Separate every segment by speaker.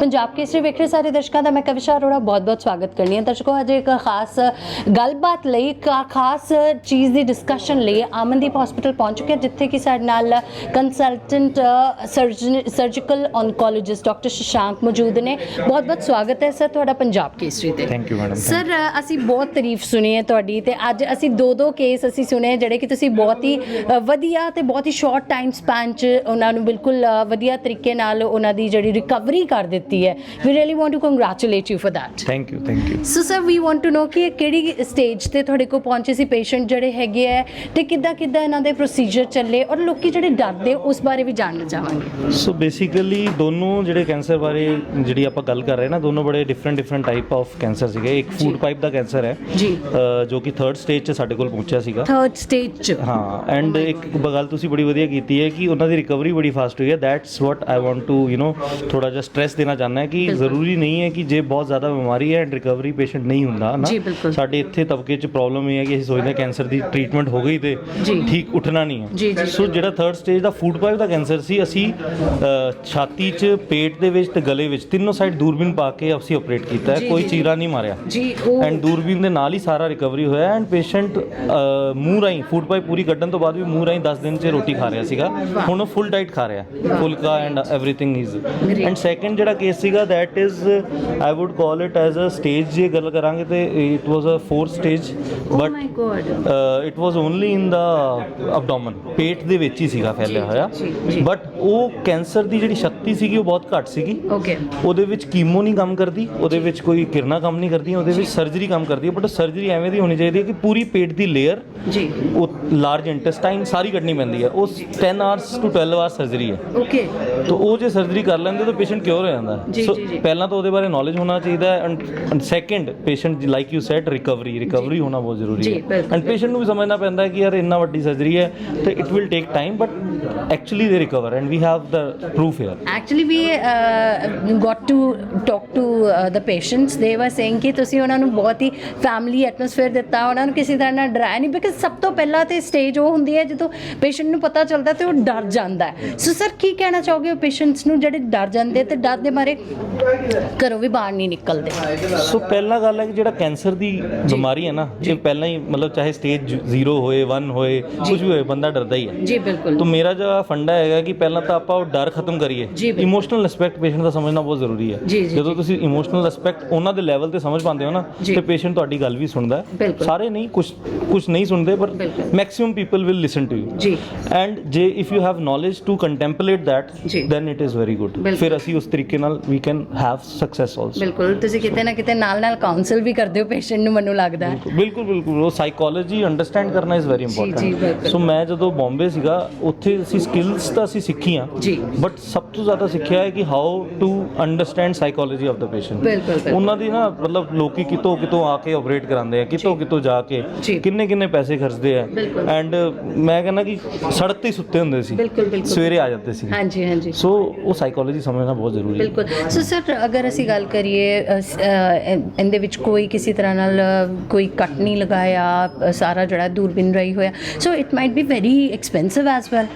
Speaker 1: ਪੰਜਾਬ ਕੇਸਰੀ ਵੇਖ ਰਹੇ ਸਾਰੇ ਦਰਸ਼ਕਾਂ ਦਾ ਮੈਂ ਕਵਿਸ਼ਾ ਅਰੋੜਾ ਬਹੁਤ-ਬਹੁਤ ਸਵਾਗਤ ਕਰਨੀ ਹੈ। ਦਰਸ਼ਕੋ ਅੱਜ ਇੱਕ ਖਾਸ ਗੱਲਬਾਤ ਲਈ ਖਾਸ ਚੀਜ਼ ਦੀ ਡਿਸਕਸ਼ਨ ਲਈ ਅਮਨਦੀਪ ਹਸਪੀਟਲ ਪਹੁੰਚ ਚੁੱਕੇ ਹਾਂ, ਜਿੱਥੇ ਕਿ ਸਾਡੇ ਨਾਲ consultant surgical oncologist doctor Shashank ਮੌਜੂਦ ਨੇ। ਬਹੁਤ-ਬਹੁਤ ਸਵਾਗਤ ਹੈ ਸਰ ਤੁਹਾਡਾ ਪੰਜਾਬ ਕੇਸਰੀ ਤੇ।
Speaker 2: ਥੈਂਕ ਯੂ ਮੈਡਮ
Speaker 1: ਸਰ ਅਸੀਂ ਬਹੁਤ ਤਾਰੀਫ ਸੁਣੀ ਹੈ ਤੁਹਾਡੀ ਤੇ ਅੱਜ ਅਸੀਂ ਦੋ ਦੋ ਕੇਸ ਅਸੀਂ ਸੁਣੇ ਜਿਹੜੇ ਕਿ ਤੁਸੀਂ ਬਹੁਤ ਹੀ ਵਧੀਆ ਤੇ ਬਹੁਤ ਹੀ ਸ਼ਾਰਟ ਟਾਈਮ ਸਪੈਨ ਚ ਉਹਨਾਂ ਨੂੰ ਬਿਲਕੁਲ ਵਧੀਆ ਤਰੀਕੇ ਨਾਲ ਉਹਨਾਂ ਦੀ ਜਿਹੜੀ ਰਿਕਵਰੀ ਕਰ ਦਿੱਤੀ ਦਿੱਤੀ ਹੈ we really want to congratulate you for that
Speaker 2: thank you thank you
Speaker 1: so sir we want to know ਕਿ ਕਿਹੜੀ ਸਟੇਜ ਤੇ ਤੁਹਾਡੇ ਕੋਲ ਪਹੁੰਚੇ ਸੀ ਪੇਸ਼ੈਂਟ ਜਿਹੜੇ ਹੈਗੇ ਆ ਤੇ ਕਿੱਦਾਂ ਕਿੱਦਾਂ ਇਹਨਾਂ ਦੇ ਪ੍ਰੋਸੀਜਰ ਚੱਲੇ ਔਰ ਲੋਕੀ ਜਿਹੜੇ ਡਰਦੇ ਉਸ ਬਾਰੇ ਵੀ ਜਾਣਨਾ ਚਾਹਾਂਗੇ
Speaker 2: ਸੋ ਬੇਸਿਕਲੀ ਦੋਨੋਂ ਜਿਹੜੇ ਕੈਂਸਰ ਬਾਰੇ ਜਿਹੜੀ ਆਪਾਂ ਗੱਲ ਕਰ ਰਹੇ ਨਾ ਦੋਨੋਂ ਬੜੇ different different type of cancer ਸੀਗੇ ਇੱਕ ਫੂਡ ਪਾਈਪ ਦਾ ਕੈਂਸਰ ਹੈ
Speaker 1: ਜੀ
Speaker 2: ਜੋ ਕਿ 3rd ਸਟੇਜ 'ਚ ਸਾਡੇ ਕੋਲ ਪਹੁੰਚਿਆ ਸੀਗਾ
Speaker 1: 3rd ਸਟੇਜ 'ਚ
Speaker 2: ਹਾਂ ਐਂਡ ਇੱਕ ਬਗਲ ਤੁਸੀਂ ਬੜੀ ਵਧੀਆ ਕੀਤੀ ਹੈ ਕਿ ਉਹਨਾਂ ਦੀ ਰਿਕਵਰੀ ਬੜੀ ਫਾਸਟ ਹੋਈ ਹੈ that's what I want to you know ਥੋੜਾ ਜਿਹਾ ਸਟ੍ਰੈਸ ਦੇਣਾ ਚਾਹੁੰਦਾ ਹਾਂ ਕਿ ਜ਼ਰੂਰੀ ਨਹੀਂ ਹੈ ਕਿ ਜੇ ਬਹੁਤ ਜ਼ਿਆਦਾ ਬਿਮਾਰੀ ਹੈ ਐਂਡ ਰਿਕਵਰੀ ਪੇਸ਼ੈਂਟ ਨਹੀਂ ਹੁੰਦਾ ਨਾ
Speaker 1: ਜੀ, ਬਿਲਕੁਲ।
Speaker 2: ਸਾਡੇ ਇੱਥੇ ਤਬਕੇ 'ਚ ਪ੍ਰੋਬਲਮ ਇਹ ਹੈ ਕਿ ਅਸੀਂ ਸੋਚਦੇ ਹਾਂ ਕੈਂਸਰ ਦੀ ਟ੍ਰੀਟਮੈਂਟ ਹੋ ਗਈ ਤੇ
Speaker 1: ਜੀ।
Speaker 2: ਠੀਕ ਉੱਠਣਾ ਨਹੀਂ
Speaker 1: ਜੀ,
Speaker 2: ਹੈ
Speaker 1: ਜੀ।
Speaker 2: ਸੋ ਜਿਹੜਾ 3rd ਸਟੇਜ ਦਾ ਫੂਡ ਪਾਈਪ ਦਾ ਕੈਂਸਰ ਸੀ ਅਸੀਂ ਅ, ਛਾਤੀ 'ਚ ਪੇਟ ਦੇ ਵਿੱਚ ਤੇ ਗਲੇ ਵਿੱਚ ਤਿੰਨੋਂ ਸਾਈਡ ਦੂਰਬੀਨ ਪਾ ਕੇ ਅਸੀਂ ਆਪਰੇਟ ਕੀਤਾ
Speaker 1: ਜੀ,
Speaker 2: ਹੈ ਕੋਈ
Speaker 1: ਜੀ।
Speaker 2: ਚੀਰਾ ਨਹੀਂ ਮਾਰਿਆ
Speaker 1: ਜੀ ਉਹ
Speaker 2: ਐਂਡ ਦੂਰਬੀਨ ਦੇ ਨਾਲ ਹੀ ਸਾਰਾ ਰਿਕਵਰੀ ਹੋਇਆ ਐਂਡ ਪੇਸ਼ੈਂਟ ਮੂੰਹ ਰਾਹੀਂ ਫੂਡ ਪਾਈਪ ਪੂਰੀ ਕੱਢਣ ਤੋਂ ਬਾਅਦ ਵੀ ਮੂੰਹ ਰਾਹੀਂ 10 ਦਿਨ 'ਚ ਰੋਟੀ ਖਾ ਰਿਹਾ ਸੀਗਾ ਹੁਣ ਉਹ ਫੁੱਲ ਡਾਈਟ ਖਾ ਰਿਹਾ phulka and everything is
Speaker 1: Great.
Speaker 2: And second ਜਿਹੜਾ ਕੇਸ ਸੀਗਾ that is I would call it as a stage ਜੇ ਗੱਲ ਕਰਾਂਗੇ ਤੇ it was
Speaker 1: a
Speaker 2: fourth
Speaker 1: stage but
Speaker 2: it was only in the abdomen ਪੇਟ ਦੇ ਵਿੱਚ ਹੀ ਸੀਗਾ ਫੈਲਿਆ ਹੋਇਆ। ਬਟ ਉਹ ਕੈਂਸਰ ਦੀ ਜਿਹੜੀ ਸ਼ਕਤੀ ਸੀਗੀ ਉਹ ਬਹੁਤ ਘੱਟ ਸੀਗੀ।
Speaker 1: ਓਕੇ
Speaker 2: ਉਹਦੇ ਵਿੱਚ ਕੀਮੋ ਨਹੀਂ ਕੰਮ ਕਰਦੀ ਉਹਦੇ ਵਿੱਚ ਕੋਈ ਕਿਰਨਾ ਕੰਮ ਨਹੀਂ ਕਰਦੀਆਂ ਉਹਦੇ ਵਿੱਚ ਸਰਜਰੀ ਕੰਮ ਕਰਦੀ ਹੈ ਬਟ ਸਰਜਰੀ ਐਵੇਂ ਦੀ ਹੋਣੀ ਚਾਹੀਦੀ ਹੈ ਕਿ ਪੂਰੀ ਪੇਟ ਦੀ ਲੇਅਰ
Speaker 1: ਜੀ।
Speaker 2: ਲਾਰਜ ਇੰਟੈਸਟਾਈਨ ਸਾਰੀ ਕੱਢਣੀ ਪੈਂਦੀ ਹੈ। ਉਹ 10 ਆਵਰਸ ਟੂ 12 ਆਵਰਸ ਸਰਜਰੀ ਹੈ।
Speaker 1: ਓਕੇ
Speaker 2: ਤਾਂ ਉਹ ਜੇ ਸਰਜਰੀ ਕਰ ਲੈਂਦੇ ਤਾਂ ਪੇਸ਼ੈਂਟ ਕਿਉਰ ਹੋ ਜਾਂਦਾ
Speaker 1: ਜੀ,
Speaker 2: ਸੋ
Speaker 1: ਜੀ, ਜੀ।
Speaker 2: ਪਹਿਲਾਂ ਤਾਂ ਉਹਦੇ ਬਾਰੇ ਨੌਲੇਜ ਹੋਣਾ ਚਾਹੀਦਾ ਹੈ and second patient like you said recovery recovery ਹੋਣਾ ਬਹੁਤ ਜ਼ਰੂਰੀ
Speaker 1: ਜੀ,
Speaker 2: ਹੈ।
Speaker 1: ਬਿਲਕੁਲ,
Speaker 2: ਐਂਡ ਪੇਸ਼ੈਂਟ ਨੂੰ ਵੀ ਸਮਝਣਾ ਪੈਂਦਾ ਹੈ ਕਿ ਯਾਰ ਇੰਨਾ ਵੱਡੀ ਸਰਜਰੀ ਹੈ ਤੇ it will take time but actually they recover and we have the
Speaker 1: proof we uh, got to talk to uh, the patients. They were saying ਕਿ ਤੁਸੀਂ ਉਹਨਾਂ ਨੂੰ ਬਹੁਤ ਹੀ ਫੈਮਿਲੀ ਐਟਮੋਸਫੇਅਰ ਦਿੱਤਾ ਉਹਨਾਂ ਨੂੰ ਕਿਸੇ ਤਰ੍ਹਾਂ ਨਾਲ ਡਰਾਇਆ ਨਹੀਂ ਬਿਕਾਜ਼ ਸਭ ਤੋਂ ਪਹਿਲਾਂ ਤੇ ਸਟੇਜ ਉਹ ਹੁੰਦੀ ਹੈ ਜਦੋਂ ਪੇਸ਼ੈਂਟ ਨੂੰ ਪਤਾ ਚੱਲਦਾ ਤੇ ਉਹ ਡਰ ਜਾਂਦਾ ਸੋ ਸਰ ਕੀ ਕਹਿਣਾ ਚਾਹੋਗੇ ਪੇਸ਼ੈਂਟਸ ਨੂੰ ਜਿਹੜੇ ਡਰ ਜਾਂਦੇ ਤੇ ਡਰ ਦੇ ਮਾਰੇ ਘਰੋਂ ਵੀ ਬਾਹਰ ਨਹੀਂ ਨਿਕਲਦੇ?
Speaker 2: ਸੋ ਪਹਿਲਾ ਗੱਲ ਹੈ ਕਿ ਜਿਹੜਾ ਕੈਂਸਰ ਦੀ ਬਿਮਾਰੀ ਹੈ ਨਾ ਇਹ ਪਹਿਲਾਂ ਹੀ ਮਤਲਬ ਚਾਹੇ ਸਟੇਜ 0 ਹੋਏ 1 ਹੋਏ ਕੁਝ ਵੀ ਹੋਏ ਬੰਦਾ ਡਰਦਾ ਹੀ ਹੈ।
Speaker 1: ਜੀ ਬਿਲਕੁਲ।
Speaker 2: ਤਾਂ ਮੇਰਾ ਜਿਹੜਾ ਫੰਡਾ ਹੈਗਾ ਕਿ ਪਹਿਲਾਂ ਤਾਂ ਆਪਾਂ ਉਹ ਡਰ ਖਤਮ ਕਰੀਏ। ਇਮੋਸ਼ਨਲ ਰਿਸਪੈਕਟ ਪੇਸ਼ੈਂਟ ਦਾ ਸਮਝਣਾ ਬਹੁਤ ਜ਼ਰੂਰੀ ਹੈ। ਜਦੋਂ ਤੁਸੀਂ ਇਮੋਸ਼ਨਲ ਰਿਸਪੈਕਟ ਉਹਨਾਂ ਦੇ ਲੈਵਲ ਤੇ ਸਮਝ ਪਾਉਂਦੇ ਹੋ ਨਾ। ਤੇ ਪੇਸ਼ੈਂਟ ਤੁਹਾਡੀ ਗੱਲ ਵੀ ਸੁਣਦਾ। ਸਾਰੇ ਨਹੀਂ ਕੁਝ ਕੁਝ ਨਹੀਂ ਸੁਣਦੇ ਪਰ
Speaker 1: ਬਿਲਕੁਲ।
Speaker 2: Maximum people will listen to you
Speaker 1: ਜੀ
Speaker 2: ਐਂਡ ਜੇ if you have knowledge to contemplate that
Speaker 1: ਜੀ।
Speaker 2: Then it is very good
Speaker 1: ਬਿਲਕੁਲ।
Speaker 2: ਫਿਰ ਅਸੀਂ ਉਸ ਤਰੀਕੇ ਨਾਲ we can have success also
Speaker 1: ਬਿਲਕੁਲ ਤੁਸੀਂ ਕਿਤੇ ਨਾ ਕਿਤੇ ਨਾਲ ਨਾਲ ਕਾਉਂਸਲ ਵੀ ਕਰਦੇ ਹੋ ਪੇਸ਼ੈਂਟ ਨੂੰ ਮੈਨੂੰ ਲੱਗਦਾ ਹੈ
Speaker 2: ਬਿਲਕੁਲ ਬਿਲਕੁਲ ਉਹ ਸਾਈਕੋਲੋਜੀ ਅੰਡਰਸਟੈਂਡ ਕਰਨਾ ਇਜ਼ ਵੈਰੀ
Speaker 1: ਜੀ, ਬਿਲਕੁਲ।
Speaker 2: ਇੰਪੋਰਟੈਂਟ ਸੋ ਮੈਂ ਜਦੋਂ ਬੰਬੇ ਸੀਗਾ ਉੱਥੇ ਅਸੀਂ ਸਕਿੱਲਸ ਤਾਂ ਅਸੀਂ ਸਿੱਖੀਆਂ
Speaker 1: ਜੀ।
Speaker 2: ਬਟ ਸਭ ਤੋਂ ਜ਼ਿਆਦਾ ਸਿੱਖਿਆ ਹੈ ਕਿ how to understand psychology of the patient
Speaker 1: ਬਿਲਕੁਲ, ਬਿਲਕੁਲ।
Speaker 2: ਉਹਨਾਂ ਦੀ ਨਾ ਮਤਲਬ ਲੋਕੀ ਕਿਤੋਂ ਕਿਤੋਂ ਆ ਕੇ ਆਪਰੇਟ ਕਰਾਉਂਦੇ ਆ ਕਿਤੋਂ ਕਿਤੋਂ ਜਾ ਕੇ
Speaker 1: ਜੀ।
Speaker 2: ਕਿੰਨੇ ਕਿੰਨੇ ਪੈਸੇ ਖਰਚਦੇ ਆ
Speaker 1: ਬਿਲਕੁਲ।
Speaker 2: ਐਂਡ ਮੈਂ ਕਹਿੰਦਾ ਕਿ ਸੜਕ ਤੇ ਹੀ ਸੁੱਤੇ ਹੁੰਦੇ ਸੀ।
Speaker 1: ਬਿਲਕੁਲ, ਬਿਲਕੁਲ।
Speaker 2: ਸਵੇਰੇ ਆ ਜਾਂਦੇ ਸੀ।
Speaker 1: ਹਾਂਜੀ ਹਾਂਜੀ।
Speaker 2: ਸੋ ਉਹ ਸਾਈਕੋਲੋਜੀ ਸਮਝਣਾ ਬਹੁਤ ਜ਼ਰੂਰੀ ਹੈ।
Speaker 1: ਬਿਲਕੁਲ। ਸੋ ਸਰ ਅਗਰ ਅਸੀਂ ਗੱਲ ਕਰੀਏ ਅ, ਸ- ਅ, ਇ- ਇਹਦੇ ਵਿੱਚ ਕੋਈ ਕਿਸੇ ਤਰ੍ਹਾਂ ਨਾਲ ਅ, ਕੋਈ ਕੱਟ ਨਹੀਂ ਲਗਾਇਆ ਅ, ਸਾਰਾ ਜਿਹੜਾ ਦੂਰਬੀਨ ਰਹੀ ਹੋਇਆ। So it might be very expensive as well